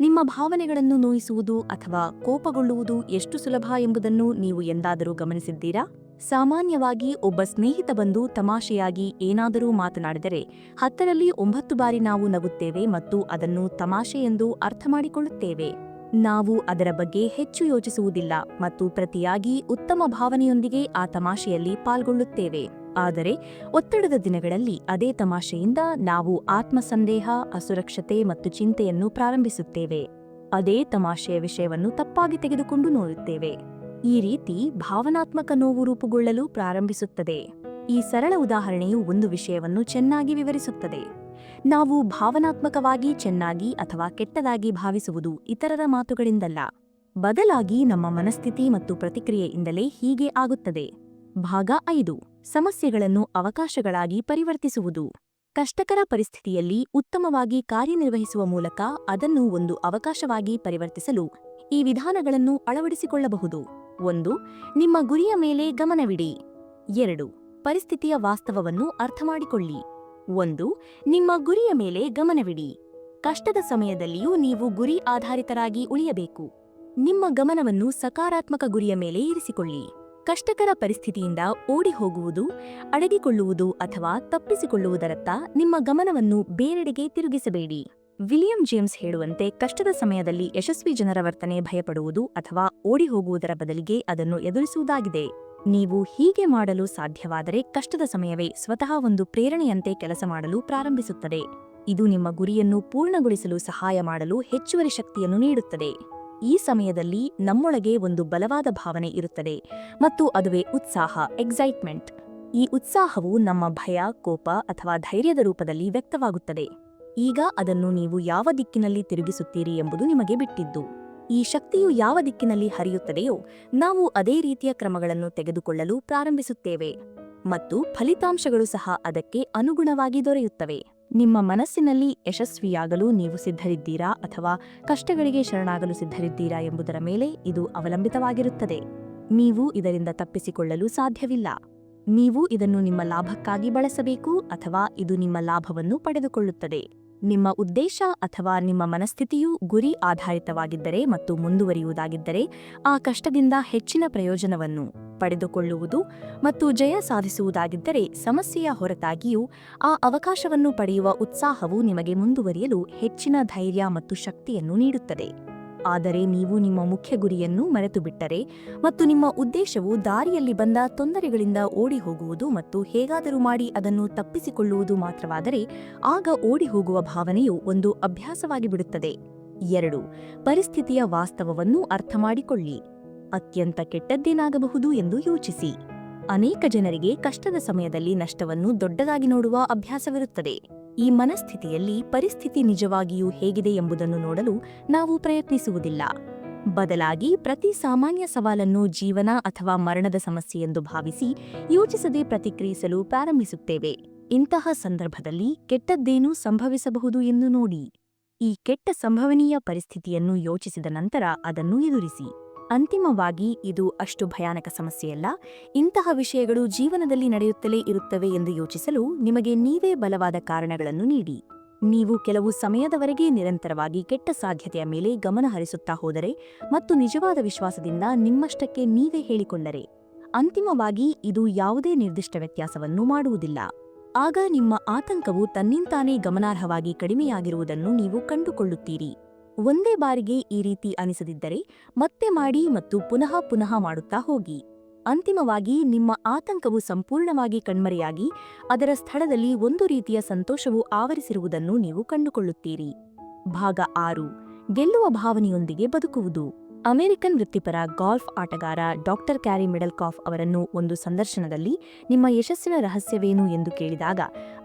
ನಿಮ್ಮ ಭಾವನೆಗಳನ್ನು ನೋಯಿಸುವುದು ಅಥವಾ ಕೋಪಗೊಳ್ಳುವುದು ಎಷ್ಟು ಸುಲಭ ಎಂಬುದನ್ನು ನೀವು ಎಂದಾದರೂ ಗಮನಿಸಿದ್ದೀರಾ? ಸಾಮಾನ್ಯವಾಗಿ ಒಬ್ಬ ಸ್ನೇಹಿತ ಬಂದು ತಮಾಷೆಯಾಗಿ ಏನಾದರೂ ಮಾತನಾಡಿದರೆ ಹತ್ತರಲ್ಲಿ ಒಂಬತ್ತು ಬಾರಿ ನಾವು ನಗುತ್ತೇವೆ ಮತ್ತು ಅದನ್ನು ತಮಾಷೆ ಎಂದು ಅರ್ಥ ಮಾಡಿಕೊಳ್ಳುತ್ತೇವೆ. ನಾವು ಅದರ ಬಗ್ಗೆ ಹೆಚ್ಚು ಯೋಚಿಸುವುದಿಲ್ಲ ಮತ್ತು ಪ್ರತಿಯಾಗಿ ಉತ್ತಮ ಭಾವನೆಯೊಂದಿಗೆ ಆ ತಮಾಷೆಯಲ್ಲಿ ಪಾಲ್ಗೊಳ್ಳುತ್ತೇವೆ. ಆದರೆ ಒತ್ತಡದ ದಿನಗಳಲ್ಲಿ ಅದೇ ತಮಾಷೆಯಿಂದ ನಾವು ಆತ್ಮಸಂದೇಹ, ಅಸುರಕ್ಷತೆ ಮತ್ತು ಚಿಂತೆಯನ್ನು ಪ್ರಾರಂಭಿಸುತ್ತೇವೆ. ಅದೇ ತಮಾಷೆಯ ವಿಷಯವನ್ನು ತಪ್ಪಾಗಿ ತೆಗೆದುಕೊಂಡು ನೋಡುತ್ತೇವೆ. ಈ ರೀತಿ ಭಾವನಾತ್ಮಕ ನೋವು ರೂಪುಗೊಳ್ಳಲು ಪ್ರಾರಂಭಿಸುತ್ತದೆ. ಈ ಸರಳ ಉದಾಹರಣೆಯು ಒಂದು ವಿಷಯವನ್ನು ಚೆನ್ನಾಗಿ ವಿವರಿಸುತ್ತದೆ. ನಾವು ಭಾವನಾತ್ಮಕವಾಗಿ ಚೆನ್ನಾಗಿ ಅಥವಾ ಕೆಟ್ಟದಾಗಿ ಭಾವಿಸುವುದು ಇತರರ ಮಾತುಗಳಿಂದಲ್ಲ. ಬದಲಾಗಿ ನಮ್ಮ ಮನಸ್ಥಿತಿ ಮತ್ತು ಪ್ರತಿಕ್ರಿಯೆಯಿಂದಲೇ ಹೀಗೆ ಆಗುತ್ತದೆ. ಭಾಗ ಐದು. ಸಮಸ್ಯೆಗಳನ್ನು ಅವಕಾಶಗಳಾಗಿ ಪರಿವರ್ತಿಸುವುದು. ಕಷ್ಟಕರ ಪರಿಸ್ಥಿತಿಯಲ್ಲಿ ಉತ್ತಮವಾಗಿ ಕಾರ್ಯನಿರ್ವಹಿಸುವ ಮೂಲಕ ಅದನ್ನು ಒಂದು ಅವಕಾಶವಾಗಿ ಪರಿವರ್ತಿಸಲು ಈ ವಿಧಾನಗಳನ್ನು ಅಳವಡಿಸಿಕೊಳ್ಳಬಹುದು. ಒಂದು, ನಿಮ್ಮ ಗುರಿಯ ಮೇಲೆ ಗಮನವಿಡಿ. ಎರಡು, ಪರಿಸ್ಥಿತಿಯ ವಾಸ್ತವವನ್ನು ಅರ್ಥಮಾಡಿಕೊಳ್ಳಿ. ಒಂದು, ನಿಮ್ಮ ಗುರಿಯ ಮೇಲೆ ಗಮನವಿಡಿ. ಕಷ್ಟದ ಸಮಯದಲ್ಲಿಯೂ ನೀವು ಗುರಿ ಆಧಾರಿತರಾಗಿ ಉಳಿಯಬೇಕು. ನಿಮ್ಮ ಗಮನವನ್ನು ಸಕಾರಾತ್ಮಕ ಗುರಿಯ ಮೇಲೆ ಇರಿಸಿಕೊಳ್ಳಿ. ಕಷ್ಟಕರ ಪರಿಸ್ಥಿತಿಯಿಂದ ಓಡಿ ಹೋಗುವುದು, ಅಡಗಿಕೊಳ್ಳುವುದು ಅಥವಾ ತಪ್ಪಿಸಿಕೊಳ್ಳುವುದರತ್ತ ನಿಮ್ಮ ಗಮನವನ್ನು ಬೇರೆಡೆಗೆ ತಿರುಗಿಸಬೇಡಿ. ವಿಲಿಯಂ ಜೇಮ್ಸ್ ಹೇಳುವಂತೆ ಕಷ್ಟದ ಸಮಯದಲ್ಲಿ ಯಶಸ್ವಿ ಜನರ ವರ್ತನೆ ಭಯಪಡುವುದು ಅಥವಾ ಓಡಿ ಹೋಗುವುದರ ಬದಲಿಗೆ ಅದನ್ನು ಎದುರಿಸುವುದಾಗಿದೆ. ನೀವು ಹೀಗೆ ಮಾಡಲು ಸಾಧ್ಯವಾದರೆ ಕಷ್ಟದ ಸಮಯವೇ ಸ್ವತಃ ಒಂದು ಪ್ರೇರಣೆಯಂತೆ ಕೆಲಸ ಮಾಡಲು ಪ್ರಾರಂಭಿಸುತ್ತದೆ. ಇದು ನಿಮ್ಮ ಗುರಿಯನ್ನು ಪೂರ್ಣಗೊಳಿಸಲು ಸಹಾಯ ಮಾಡಲು ಹೆಚ್ಚುವರಿ ಶಕ್ತಿಯನ್ನು ನೀಡುತ್ತದೆ. ಈ ಸಮಯದಲ್ಲಿ ನಮ್ಮೊಳಗೆ ಒಂದು ಬಲವಾದ ಭಾವನೆ ಇರುತ್ತದೆ ಮತ್ತು ಅದುವೇ ಉತ್ಸಾಹ ಎಕ್ಸೈಟ್ಮೆಂಟ್ ಈ ಉತ್ಸಾಹವು ನಮ್ಮ ಭಯ, ಕೋಪ ಅಥವಾ ಧೈರ್ಯದ ರೂಪದಲ್ಲಿ ವ್ಯಕ್ತವಾಗುತ್ತದೆ. ಈಗ ಅದನ್ನು ನೀವು ಯಾವ ದಿಕ್ಕಿನಲ್ಲಿ ತಿರುಗಿಸುತ್ತೀರಿ ಎಂಬುದು ನಿಮಗೆ ಬಿಟ್ಟಿದ್ದು. ಈ ಶಕ್ತಿಯು ಯಾವ ದಿಕ್ಕಿನಲ್ಲಿ ಹರಿಯುತ್ತದೆಯೋ ನಾವು ಅದೇ ರೀತಿಯ ಕ್ರಮಗಳನ್ನು ತೆಗೆದುಕೊಳ್ಳಲು ಪ್ರಾರಂಭಿಸುತ್ತೇವೆ ಮತ್ತು ಫಲಿತಾಂಶಗಳು ಸಹ ಅದಕ್ಕೆ ಅನುಗುಣವಾಗಿ ದೊರೆಯುತ್ತವೆ. ನಿಮ್ಮ ಮನಸ್ಸಿನಲ್ಲಿ ಯಶಸ್ವಿಯಾಗಲು ನೀವು ಸಿದ್ಧರಿದ್ದೀರಾ ಅಥವಾ ಕಷ್ಟಗಳಿಗೆ ಶರಣಾಗಲು ಸಿದ್ಧರಿದ್ದೀರಾ ಎಂಬುದರ ಮೇಲೆ ಇದು ಅವಲಂಬಿತವಾಗಿರುತ್ತದೆ. ನೀವು ಇದರಿಂದ ತಪ್ಪಿಸಿಕೊಳ್ಳಲು ಸಾಧ್ಯವಿಲ್ಲ. ನೀವು ಇದನ್ನು ನಿಮ್ಮ ಲಾಭಕ್ಕಾಗಿ ಬಳಸಬೇಕು ಅಥವಾ ಇದು ನಿಮ್ಮ ಲಾಭವನ್ನು ಪಡೆದುಕೊಳ್ಳುತ್ತದೆ. ನಿಮ್ಮ ಉದ್ದೇಶ ಅಥವಾ ನಿಮ್ಮ ಮನಸ್ಥಿತಿಯು ಗುರಿ ಆಧಾರಿತವಾಗಿದ್ದರೆ ಮತ್ತು ಮುಂದುವರಿಯುವುದಾಗಿದ್ದರೆ ಆ ಕಷ್ಟದಿಂದ ಹೆಚ್ಚಿನ ಪ್ರಯೋಜನವನ್ನು ಪಡೆದುಕೊಳ್ಳುವುದು ಮತ್ತು ಜಯ ಸಾಧಿಸುವುದಾಗಿದ್ದರೆ ಸಮಸ್ಯೆಯ ಹೊರತಾಗಿಯೂ ಆ ಅವಕಾಶವನ್ನು ಪಡೆಯುವ ಉತ್ಸಾಹವು ನಿಮಗೆ ಮುಂದುವರಿಯಲು ಹೆಚ್ಚಿನ ಧೈರ್ಯ ಮತ್ತು ಶಕ್ತಿಯನ್ನು ನೀಡುತ್ತದೆ. ಆದರೆ ನೀವು ನಿಮ್ಮ ಮುಖ್ಯ ಗುರಿಯನ್ನು ಮರೆತುಬಿಟ್ಟರೆ ಮತ್ತು ನಿಮ್ಮ ಉದ್ದೇಶವು ದಾರಿಯಲ್ಲಿ ಬಂದ ತೊಂದರೆಗಳಿಂದ ಓಡಿ ಹೋಗುವುದು ಮತ್ತು ಹೇಗಾದರೂ ಮಾಡಿ ಅದನ್ನು ತಪ್ಪಿಸಿಕೊಳ್ಳುವುದು ಮಾತ್ರವಾದರೆ ಆಗ ಓಡಿ ಹೋಗುವ ಭಾವನೆಯು ಒಂದು ಅಭ್ಯಾಸವಾಗಿ ಬಿಡುತ್ತದೆ. ಎರಡು, ಪರಿಸ್ಥಿತಿಯ ವಾಸ್ತವವನ್ನು ಅರ್ಥಮಾಡಿಕೊಳ್ಳಿ ಅತ್ಯಂತ ಕೆಟ್ಟದ್ದೇನಾಗಬಹುದು ಎಂದು ಯೋಚಿಸಿ. ಅನೇಕ ಜನರಿಗೆ ಕಷ್ಟದ ಸಮಯದಲ್ಲಿ ನಷ್ಟವನ್ನು ದೊಡ್ಡದಾಗಿ ನೋಡುವ ಅಭ್ಯಾಸವಿರುತ್ತದೆ. ಈ ಮನಸ್ಥಿತಿಯಲ್ಲಿ ಪರಿಸ್ಥಿತಿ ನಿಜವಾಗಿಯೂ ಹೇಗಿದೆ ಎಂಬುದನ್ನು ನೋಡಲು ನಾವು ಪ್ರಯತ್ನಿಸುವುದಿಲ್ಲ. ಬದಲಾಗಿ ಪ್ರತಿ ಸಾಮಾನ್ಯ ಸವಾಲನ್ನು ಜೀವನ ಅಥವಾ ಮರಣದ ಸಮಸ್ಯೆಯೆಂದು ಭಾವಿಸಿ ಯೋಚಿಸದೆ ಪ್ರತಿಕ್ರಿಯಿಸಲು ಪ್ರಾರಂಭಿಸುತ್ತೇವೆ. ಇಂತಹ ಸಂದರ್ಭದಲ್ಲಿ ಕೆಟ್ಟದ್ದೇನೂ ಸಂಭವಿಸಬಹುದು ಎಂದು ನೋಡಿ. ಈ ಕೆಟ್ಟ ಸಂಭವನೀಯ ಪರಿಸ್ಥಿತಿಯನ್ನು ಯೋಚಿಸಿದ ನಂತರ ಅದನ್ನು ಎದುರಿಸಿ. ಅಂತಿಮವಾಗಿ ಇದು ಅಷ್ಟು ಭಯಾನಕ ಸಮಸ್ಯೆಯಲ್ಲ. ಇಂತಹ ವಿಷಯಗಳು ಜೀವನದಲ್ಲಿ ನಡೆಯುತ್ತಲೇ ಇರುತ್ತವೆ ಎಂದು ಯೋಚಿಸಲು ನಿಮಗೆ ನೀವೇ ಬಲವಾದ ಕಾರಣಗಳನ್ನು ನೀಡಿ. ನೀವು ಕೆಲವು ಸಮಯದವರೆಗೆ ನಿರಂತರವಾಗಿ ಕೆಟ್ಟ ಸಾಧ್ಯತೆಯ ಮೇಲೆ ಗಮನ ಹರಿಸುತ್ತಾ ಹೋದರೆ ಮತ್ತು ನಿಜವಾದ ವಿಶ್ವಾಸದಿಂದ ನಿಮ್ಮಷ್ಟಕ್ಕೆ ನೀವೇ ಹೇಳಿಕೊಂಡರೆ, ಅಂತಿಮವಾಗಿ ಇದು ಯಾವುದೇ ನಿರ್ದಿಷ್ಟ ವ್ಯತ್ಯಾಸವನ್ನು ಮಾಡುವುದಿಲ್ಲ. ಆಗ ನಿಮ್ಮ ಆತಂಕವು ತನ್ನಿಂತಾನೇ ಗಮನಾರ್ಹವಾಗಿ ಕಡಿಮೆಯಾಗಿರುವುದನ್ನು ನೀವು ಕಂಡುಕೊಳ್ಳುತ್ತೀರಿ. ಒಂದೇ ಬಾರಿಗೆ ಈ ರೀತಿ ಅನಿಸದಿದ್ದರೆ ಮತ್ತೆ ಮಾಡಿ ಮತ್ತು ಪುನಃ ಪುನಃ ಮಾಡುತ್ತಾ ಹೋಗಿ. ಅಂತಿಮವಾಗಿ ನಿಮ್ಮ ಆತಂಕವು ಸಂಪೂರ್ಣವಾಗಿ ಕಣ್ಮರೆಯಾಗಿ, ಅದರ ಸ್ಥಳದಲ್ಲಿ ಒಂದು ರೀತಿಯ ಸಂತೋಷವು ಆವರಿಸಿರುವುದನ್ನು ನೀವು ಕಂಡುಕೊಳ್ಳುತ್ತೀರಿ. ಭಾಗ ಆರು. ಗೆಲ್ಲುವ ಭಾವನೆಯೊಂದಿಗೆ ಬದುಕುವುದು. ಅಮೆರಿಕನ್ ವೃತ್ತಿಪರ ಗಾಲ್ಫ್ ಆಟಗಾರ ಡಾಕ್ಟರ್ ಕ್ಯಾರಿ ಮಿಡಲ್ಕಾಫ್ ಅವರನ್ನು ಒಂದು ಸಂದರ್ಶನದಲ್ಲಿ ನಿಮ್ಮ ಯಶಸ್ಸಿನ ರಹಸ್ಯವೇನು ಎಂದು ಕೇಳಿದಾಗ,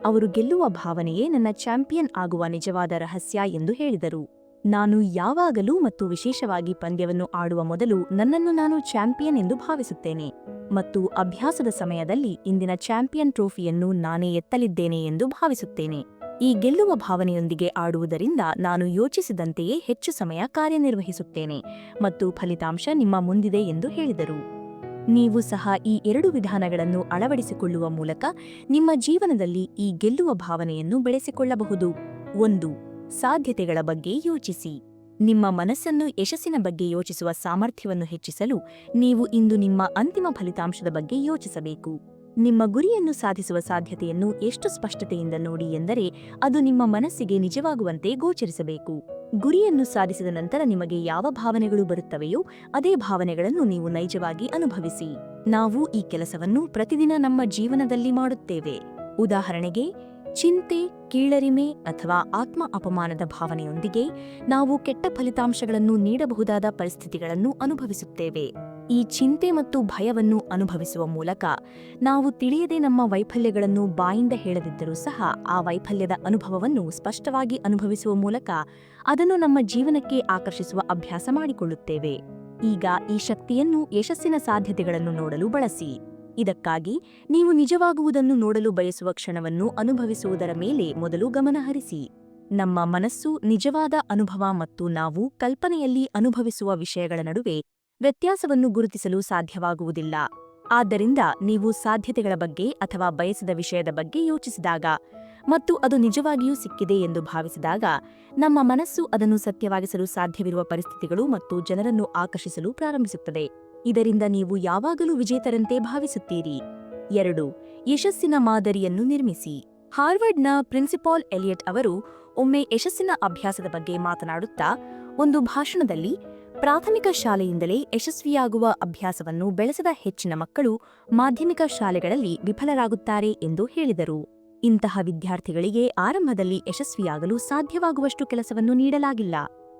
ಅವರು ಗೆಲ್ಲುವ ಭಾವನೆಯೇ ನನ್ನ ಚಾಂಪಿಯನ್ ಆಗುವ ನಿಜವಾದ ರಹಸ್ಯ ಎಂದು ಹೇಳಿದರು. ನಾನು ಯಾವಾಗಲೂ ಮತ್ತು ವಿಶೇಷವಾಗಿ ಪಂದ್ಯವನ್ನು ಆಡುವ ಮೊದಲು ನನ್ನನ್ನು ನಾನು ಚಾಂಪಿಯನ್ ಎಂದು ಭಾವಿಸುತ್ತೇನೆ ಮತ್ತು ಅಭ್ಯಾಸದ ಸಮಯದಲ್ಲಿ ಇಂದಿನ ಚಾಂಪಿಯನ್ ಟ್ರೋಫಿಯನ್ನು ನಾನೇ ಎತ್ತಲಿದ್ದೇನೆ ಎಂದು ಭಾವಿಸುತ್ತೇನೆ. ಈ ಗೆಲ್ಲುವ ಭಾವನೆಯೊಂದಿಗೆ ಆಡುವುದರಿಂದ ನಾನು ಯೋಚಿಸಿದಂತೆಯೇ ಹೆಚ್ಚು ಸಮಯ ಕಾರ್ಯನಿರ್ವಹಿಸುತ್ತೇನೆ ಮತ್ತು ಫಲಿತಾಂಶ ನಿಮ್ಮ ಮುಂದಿದೆ ಎಂದು ಹೇಳಿದರು. ನೀವು ಸಹ ಈ ಎರಡು ವಿಧಾನಗಳನ್ನು ಅಳವಡಿಸಿಕೊಳ್ಳುವ ಮೂಲಕ ನಿಮ್ಮ ಜೀವನದಲ್ಲಿ ಈ ಗೆಲ್ಲುವ ಭಾವನೆಯನ್ನು ಬೆಳೆಸಿಕೊಳ್ಳಬಹುದು. ಒಂದು ಸಾಧ್ಯತೆಗಳ ಬಗ್ಗೆ ಯೋಚಿಸಿ. ನಿಮ್ಮ ಮನಸ್ಸನ್ನು ಯಶಸ್ಸಿನ ಬಗ್ಗೆ ಯೋಚಿಸುವ ಸಾಮರ್ಥ್ಯವನ್ನು ಹೆಚ್ಚಿಸಲು ನೀವು ಇಂದು ನಿಮ್ಮ ಅಂತಿಮ ಫಲಿತಾಂಶದ ಬಗ್ಗೆ ಯೋಚಿಸಬೇಕು. ನಿಮ್ಮ ಗುರಿಯನ್ನು ಸಾಧಿಸುವ ಸಾಧ್ಯತೆಯನ್ನು ಎಷ್ಟು ಸ್ಪಷ್ಟತೆಯಿಂದ ನೋಡಿ ಎಂದರೆ ಅದು ನಿಮ್ಮ ಮನಸ್ಸಿಗೆ ನಿಜವಾಗುವಂತೆ ಗೋಚರಿಸಬೇಕು. ಗುರಿಯನ್ನು ಸಾಧಿಸಿದ ನಂತರ ನಿಮಗೆ ಯಾವ ಭಾವನೆಗಳು ಬರುತ್ತವೆಯೋ ಅದೇ ಭಾವನೆಗಳನ್ನು ನೀವು ನೈಜವಾಗಿ ಅನುಭವಿಸಿ. ನಾವು ಈ ಕೆಲಸವನ್ನು ಪ್ರತಿದಿನ ನಮ್ಮ ಜೀವನದಲ್ಲಿ ಮಾಡುತ್ತೇವೆ. ಉದಾಹರಣೆಗೆ ಚಿಂತೆ, ಕೀಳರಿಮೆ ಅಥವಾ ಆತ್ಮ ಅಪಮಾನದ ಭಾವನೆಯೊಂದಿಗೆ ನಾವು ಕೆಟ್ಟ ಫಲಿತಾಂಶಗಳನ್ನು ನೀಡಬಹುದಾದ ಪರಿಸ್ಥಿತಿಗಳನ್ನು ಅನುಭವಿಸುತ್ತೇವೆ. ಈ ಚಿಂತೆ ಮತ್ತು ಭಯವನ್ನು ಅನುಭವಿಸುವ ಮೂಲಕ ನಾವು ತಿಳಿಯದೆ ನಮ್ಮ ವೈಫಲ್ಯಗಳನ್ನು ಬಾಯಿಂದ ಹೇಳದಿದ್ದರೂ ಸಹ ಆ ವೈಫಲ್ಯದ ಅನುಭವವನ್ನು ಸ್ಪಷ್ಟವಾಗಿ ಅನುಭವಿಸುವ ಮೂಲಕ ಅದನ್ನು ನಮ್ಮ ಜೀವನಕ್ಕೆ ಆಕರ್ಷಿಸುವ ಅಭ್ಯಾಸ ಮಾಡಿಕೊಳ್ಳುತ್ತೇವೆ. ಈಗ ಈ ಶಕ್ತಿಯನ್ನು ಯಶಸ್ಸಿನ ಸಾಧ್ಯತೆಗಳನ್ನು ನೋಡಲು ಬಳಸಿ. ಇದಕ್ಕಾಗಿ ನೀವು ನಿಜವಾಗುವುದನ್ನು ನೋಡಲು ಬಯಸುವ ಕ್ಷಣವನ್ನು ಅನುಭವಿಸುವುದರ ಮೇಲೆ ಮೊದಲು ಗಮನಹರಿಸಿ ನಮ್ಮ ಮನಸ್ಸು ನಿಜವಾದ ಅನುಭವ ಮತ್ತು ನಾವು ಕಲ್ಪನೆಯಲ್ಲಿ ಅನುಭವಿಸುವ ವಿಷಯಗಳ ನಡುವೆ ವ್ಯತ್ಯಾಸವನ್ನು ಗುರುತಿಸಲು ಸಾಧ್ಯವಾಗುವುದಿಲ್ಲ. ಆದ್ದರಿಂದ ನೀವು ಸಾಧ್ಯತೆಗಳ ಬಗ್ಗೆ ಅಥವಾ ಬಯಸಿದ ವಿಷಯದ ಬಗ್ಗೆ ಯೋಚಿಸಿದಾಗ ಮತ್ತು ಅದು ನಿಜವಾಗಿಯೂ ಸಿಕ್ಕಿದೆ ಎಂದು ಭಾವಿಸಿದಾಗ ನಮ್ಮ ಮನಸ್ಸು ಅದನ್ನು ಸತ್ಯವಾಗಿಸಲು ಸಾಧ್ಯವಿರುವ ಪರಿಸ್ಥಿತಿಗಳು ಮತ್ತು ಜನರನ್ನು ಆಕರ್ಷಿಸಲು ಪ್ರಾರಂಭಿಸುತ್ತದೆ. ಇದರಿಂದ ನೀವು ಯಾವಾಗಲೂ ವಿಜೇತರಂತೆ ಭಾವಿಸುತ್ತೀರಿ. ಎರಡು, ಯಶಸ್ಸಿನ ಮಾದರಿಯನ್ನು ನಿರ್ಮಿಸಿ. ಹಾರ್ವರ್ಡ್ನ ಪ್ರಿನ್ಸಿಪಾಲ್ ಎಲಿಯಟ್ ಅವರು ಒಮ್ಮೆ ಯಶಸ್ಸಿನ ಅಭ್ಯಾಸದ ಬಗ್ಗೆ ಮಾತನಾಡುತ್ತಾ, ಒಂದು ಭಾಷಣದಲ್ಲಿ, ಪ್ರಾಥಮಿಕ ಶಾಲೆಯಿಂದಲೇ ಯಶಸ್ವಿಯಾಗುವ ಅಭ್ಯಾಸವನ್ನು ಬೆಳೆಸದ ಹೆಚ್ಚಿನ ಮಕ್ಕಳು ಮಾಧ್ಯಮಿಕ ಶಾಲೆಗಳಲ್ಲಿ ವಿಫಲರಾಗುತ್ತಾರೆ ಎಂದು ಹೇಳಿದರು. ಇಂತಹ ವಿದ್ಯಾರ್ಥಿಗಳಿಗೆ ಆರಂಭದಲ್ಲಿ ಯಶಸ್ವಿಯಾಗಲು ಸಾಧ್ಯವಾಗುವಷ್ಟು ಕೆಲಸವನ್ನು ನೀಡಲಾಗಿಲ್ಲ.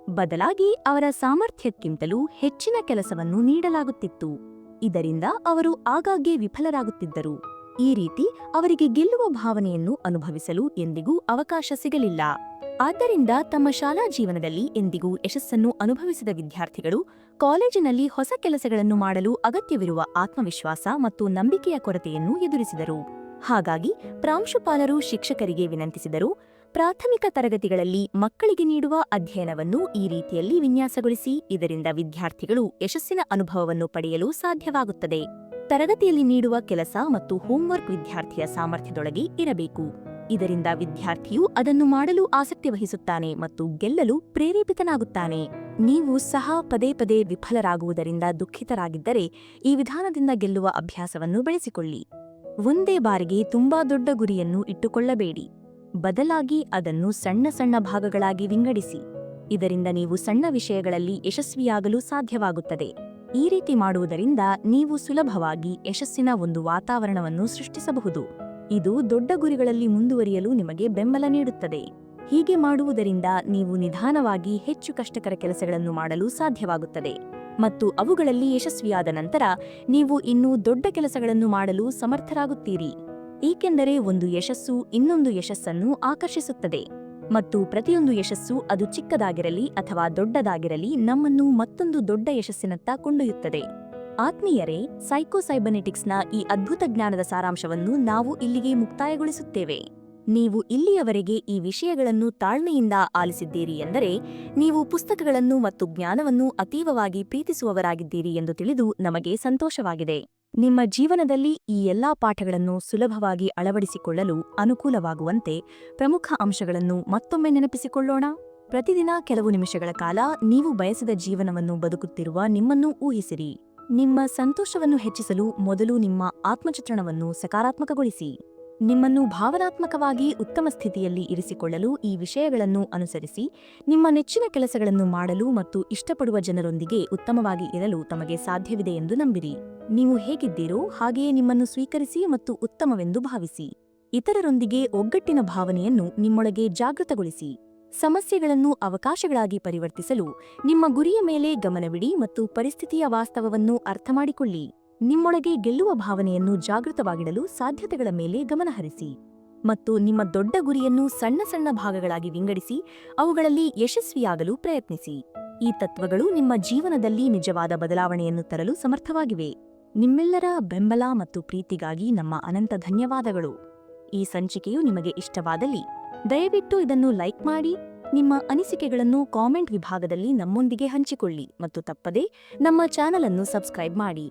ಬದಲಾಗಿ ಅವರ ಸಾಮರ್ಥ್ಯಕ್ಕಿಂತಲೂ ಹೆಚ್ಚಿನ ಕೆಲಸವನ್ನು ನೀಡಲಾಗುತ್ತಿತ್ತು. ಇದರಿಂದ ಅವರು ಆಗಾಗ್ಗೆ ವಿಫಲರಾಗುತ್ತಿದ್ದರು. ಈ ರೀತಿ ಅವರಿಗೆ ಗೆಲ್ಲುವ ಭಾವನೆಯನ್ನು ಅನುಭವಿಸಲು ಎಂದಿಗೂ ಅವಕಾಶ ಸಿಗಲಿಲ್ಲ. ಆದ್ದರಿಂದ ತಮ್ಮ ಶಾಲಾ ಜೀವನದಲ್ಲಿ ಎಂದಿಗೂ ಯಶಸ್ಸನ್ನು ಅನುಭವಿಸಿದ ವಿದ್ಯಾರ್ಥಿಗಳು ಕಾಲೇಜಿನಲ್ಲಿ ಹೊಸ ಕೆಲಸಗಳನ್ನು ಮಾಡಲು ಅಗತ್ಯವಿರುವ ಆತ್ಮವಿಶ್ವಾಸ ಮತ್ತು ನಂಬಿಕೆಯ ಕೊರತೆಯನ್ನು ಎದುರಿಸಿದರು. ಹಾಗಾಗಿ ಪ್ರಾಂಶುಪಾಲರು ಶಿಕ್ಷಕರಿಗೆ ವಿನಂತಿಸಿದರು ಪ್ರಾಥಮಿಕ ತರಗತಿಗಳಲ್ಲಿ ಮಕ್ಕಳಿಗೆ ನೀಡುವ ಅಧ್ಯಯನವನ್ನು ಈ ರೀತಿಯಲ್ಲಿ ವಿನ್ಯಾಸಗೊಳಿಸಿ, ಇದರಿಂದ ವಿದ್ಯಾರ್ಥಿಗಳು ಯಶಸ್ಸಿನ ಅನುಭವವನ್ನು ಪಡೆಯಲು ಸಾಧ್ಯವಾಗುತ್ತದೆ. ತರಗತಿಯಲ್ಲಿ ನೀಡುವ ಕೆಲಸ ಮತ್ತು ಹೋಂವರ್ಕ್ ವಿದ್ಯಾರ್ಥಿಯ ಸಾಮರ್ಥ್ಯದೊಳಗೆ ಇರಬೇಕು. ಇದರಿಂದ ವಿದ್ಯಾರ್ಥಿಯು ಅದನ್ನು ಮಾಡಲು ಆಸಕ್ತಿ ವಹಿಸುತ್ತಾನೆ ಮತ್ತು ಗೆಲ್ಲಲು ಪ್ರೇರೇಪಿತನಾಗುತ್ತಾನೆ. ನೀವು ಸಹ ಪದೇ ಪದೇ ವಿಫಲರಾಗುವುದರಿಂದ ದುಃಖಿತರಾಗಿದ್ದರೆ ಈ ವಿಧಾನದಿಂದ ಗೆಲ್ಲುವ ಅಭ್ಯಾಸವನ್ನು ಬೆಳೆಸಿಕೊಳ್ಳಿ. ಒಂದೇ ಬಾರಿಗೆ ತುಂಬಾ ದೊಡ್ಡ ಗುರಿಯನ್ನು ಇಟ್ಟುಕೊಳ್ಳಬೇಡಿ. ಬದಲಾಗಿ ಅದನ್ನು ಸಣ್ಣ ಸಣ್ಣ ಭಾಗಗಳಾಗಿ ವಿಂಗಡಿಸಿ. ಇದರಿಂದ ನೀವು ಸಣ್ಣ ವಿಷಯಗಳಲ್ಲಿ ಯಶಸ್ವಿಯಾಗಲು ಸಾಧ್ಯವಾಗುತ್ತದೆ. ಈ ರೀತಿ ಮಾಡುವುದರಿಂದ ನೀವು ಸುಲಭವಾಗಿ ಯಶಸ್ಸಿನ ಒಂದು ವಾತಾವರಣವನ್ನು ಸೃಷ್ಟಿಸಬಹುದು. ಇದು ದೊಡ್ಡ ಗುರಿಗಳಲ್ಲಿ ಮುಂದುವರಿಯಲು ನಿಮಗೆ ಬೆಂಬಲ ನೀಡುತ್ತದೆ. ಹೀಗೆ ಮಾಡುವುದರಿಂದ ನೀವು ನಿಧಾನವಾಗಿ ಹೆಚ್ಚು ಕಷ್ಟಕರ ಕೆಲಸಗಳನ್ನು ಮಾಡಲು ಸಾಧ್ಯವಾಗುತ್ತದೆ. ಮತ್ತು ಅವುಗಳಲ್ಲಿ ಯಶಸ್ವಿಯಾದ ನಂತರ ನೀವು ಇನ್ನೂ ದೊಡ್ಡ ಕೆಲಸಗಳನ್ನು ಮಾಡಲು ಸಮರ್ಥರಾಗುತ್ತೀರಿ. ಏಕೆಂದರೆ ಒಂದು ಯಶಸ್ಸು ಇನ್ನೊಂದು ಯಶಸ್ಸನ್ನು ಆಕರ್ಷಿಸುತ್ತದೆ. ಮತ್ತು ಪ್ರತಿಯೊಂದು ಯಶಸ್ಸು ಅದು ಚಿಕ್ಕದಾಗಿರಲಿ ಅಥವಾ ದೊಡ್ಡದಾಗಿರಲಿ ನಮ್ಮನ್ನು ಮತ್ತೊಂದು ದೊಡ್ಡ ಯಶಸ್ಸಿನತ್ತ ಕೊಂಡೊಯ್ಯುತ್ತದೆ. ಆತ್ಮೀಯರೇ ಸೈಕೋಸೈಬನೆಟಿಕ್ಸ್ನ ಈ ಅದ್ಭುತ ಜ್ಞಾನದ ಸಾರಾಂಶವನ್ನು ನಾವು ಇಲ್ಲಿಗೆ ಮುಕ್ತಾಯಗೊಳಿಸುತ್ತೇವೆ. ನೀವು ಇಲ್ಲಿಯವರೆಗೆ ಈ ವಿಷಯಗಳನ್ನು ತಾಳ್ಮೆಯಿಂದ ಆಲಿಸಿದ್ದೀರಿ ಎಂದರೆ, ನೀವು ಪುಸ್ತಕಗಳನ್ನು ಮತ್ತು ಜ್ಞಾನವನ್ನು ಅತೀವವಾಗಿ ಪ್ರೀತಿಸುವವರಾಗಿದ್ದೀರಿ ಎಂದು ತಿಳಿದು ನಮಗೆ ಸಂತೋಷವಾಗಿದೆ. ನಿಮ್ಮ ಜೀವನದಲ್ಲಿ ಈ ಎಲ್ಲಾ ಪಾಠಗಳನ್ನು ಸುಲಭವಾಗಿ ಅಳವಡಿಸಿಕೊಳ್ಳಲು ಅನುಕೂಲವಾಗುವಂತೆ ಪ್ರಮುಖ ಅಂಶಗಳನ್ನು ಮತ್ತೊಮ್ಮೆ ನೆನಪಿಸಿಕೊಳ್ಳೋಣ. ಪ್ರತಿದಿನ ಕೆಲವು ನಿಮಿಷಗಳ ಕಾಲ ನೀವು ಬಯಸಿದ ಜೀವನವನ್ನು ಬದುಕುತ್ತಿರುವ ನಿಮ್ಮನ್ನು ಊಹಿಸಿರಿ. ನಿಮ್ಮ ಸಂತೋಷವನ್ನು ಹೆಚ್ಚಿಸಲು ಮೊದಲು ನಿಮ್ಮ ಆತ್ಮಚಿತ್ರಣವನ್ನು ಸಕಾರಾತ್ಮಕಗೊಳಿಸಿ. ನಿಮ್ಮನ್ನು ಭಾವನಾತ್ಮಕವಾಗಿ ಉತ್ತಮ ಸ್ಥಿತಿಯಲ್ಲಿ ಇರಿಸಿಕೊಳ್ಳಲು ಈ ವಿಷಯಗಳನ್ನು ಅನುಸರಿಸಿ, ನಿಮ್ಮ ನೆಚ್ಚಿನ ಕೆಲಸಗಳನ್ನು ಮಾಡಲು ಮತ್ತು ಇಷ್ಟಪಡುವ ಜನರೊಂದಿಗೆ ಉತ್ತಮವಾಗಿ ಇರಲು ತಮಗೆ ಸಾಧ್ಯವಿದೆ ಎಂದು ನಂಬಿರಿ. ನೀವು ಹೇಗಿದ್ದೀರೋ ಹಾಗೆಯೇ ನಿಮ್ಮನ್ನು ಸ್ವೀಕರಿಸಿ ಮತ್ತು ಉತ್ತಮವೆಂದು ಭಾವಿಸಿ. ಇತರರೊಂದಿಗೆ ಒಗ್ಗಟ್ಟಿನ ಭಾವನೆಯನ್ನು ನಿಮ್ಮೊಳಗೆ ಜಾಗೃತಗೊಳಿಸಿ. ಸಮಸ್ಯೆಗಳನ್ನು ಅವಕಾಶಗಳಾಗಿ ಪರಿವರ್ತಿಸಲು ನಿಮ್ಮ ಗುರಿಯ ಮೇಲೆ ಗಮನವಿಡಿ ಮತ್ತು ಪರಿಸ್ಥಿತಿಯ ವಾಸ್ತವವನ್ನು ಅರ್ಥಮಾಡಿಕೊಳ್ಳಿ. ನಿಮ್ಮೊಳಗೆ ಗೆಲ್ಲುವ ಭಾವನೆಯನ್ನು ಜಾಗೃತವಾಗಿಡಲು ಸಾಧ್ಯತೆಗಳ ಮೇಲೆ ಗಮನಹರಿಸಿ ಮತ್ತು ನಿಮ್ಮ ದೊಡ್ಡ ಗುರಿಯನ್ನು ಸಣ್ಣ ಸಣ್ಣ ಭಾಗಗಳಾಗಿ ವಿಂಗಡಿಸಿ ಅವುಗಳಲ್ಲಿ ಯಶಸ್ವಿಯಾಗಲು ಪ್ರಯತ್ನಿಸಿ. ಈ ತತ್ವಗಳು ನಿಮ್ಮ ಜೀವನದಲ್ಲಿ ನಿಜವಾದ ಬದಲಾವಣೆಯನ್ನು ತರಲು ಸಮರ್ಥವಾಗಿವೆ. ನಿಮ್ಮೆಲ್ಲರ ಬೆಂಬಲ ಮತ್ತು ಪ್ರೀತಿಗಾಗಿ ನಮ್ಮ ಅನಂತ ಧನ್ಯವಾದಗಳು. ಈ ಸಂಚಿಕೆಯು ನಿಮಗೆ ಇಷ್ಟವಾದಲ್ಲಿ ದಯವಿಟ್ಟು ಇದನ್ನು ಲೈಕ್ ಮಾಡಿ, ನಿಮ್ಮ ಅನಿಸಿಕೆಗಳನ್ನು ಕಾಮೆಂಟ್ ವಿಭಾಗದಲ್ಲಿ ನಮ್ಮೊಂದಿಗೆ ಹಂಚಿಕೊಳ್ಳಿ ಮತ್ತು ತಪ್ಪದೇ ನಮ್ಮ ಚಾನಲ್ ಅನ್ನು ಸಬ್ಸ್ಕ್ರೈಬ್ ಮಾಡಿ.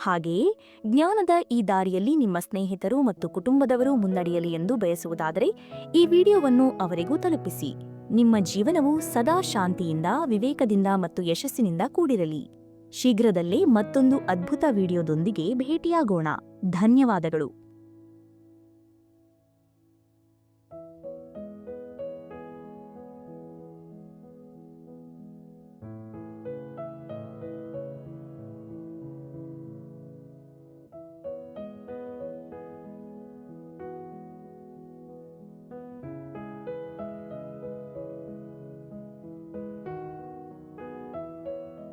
ಹಾಗೆಯೇ ಜ್ಞಾನದ ಈ ದಾರಿಯಲ್ಲಿ ನಿಮ್ಮ ಸ್ನೇಹಿತರು ಮತ್ತು ಕುಟುಂಬದವರು ಮುನ್ನಡೆಯಲಿ ಎಂದು ಬಯಸುವುದಾದರೆ ಈ ವಿಡಿಯೋವನ್ನು ಅವರಿಗೂ ತಲುಪಿಸಿ. ನಿಮ್ಮ ಜೀವನವು ಸದಾ ಶಾಂತಿಯಿಂದ, ವಿವೇಕದಿಂದ ಮತ್ತು ಯಶಸ್ಸಿನಿಂದ ಕೂಡಿರಲಿ. ಶೀಘ್ರದಲ್ಲೇ ಮತ್ತೊಂದು ಅದ್ಭುತ ವಿಡಿಯೋದೊಂದಿಗೆ ಭೇಟಿಯಾಗೋಣ. ಧನ್ಯವಾದಗಳು.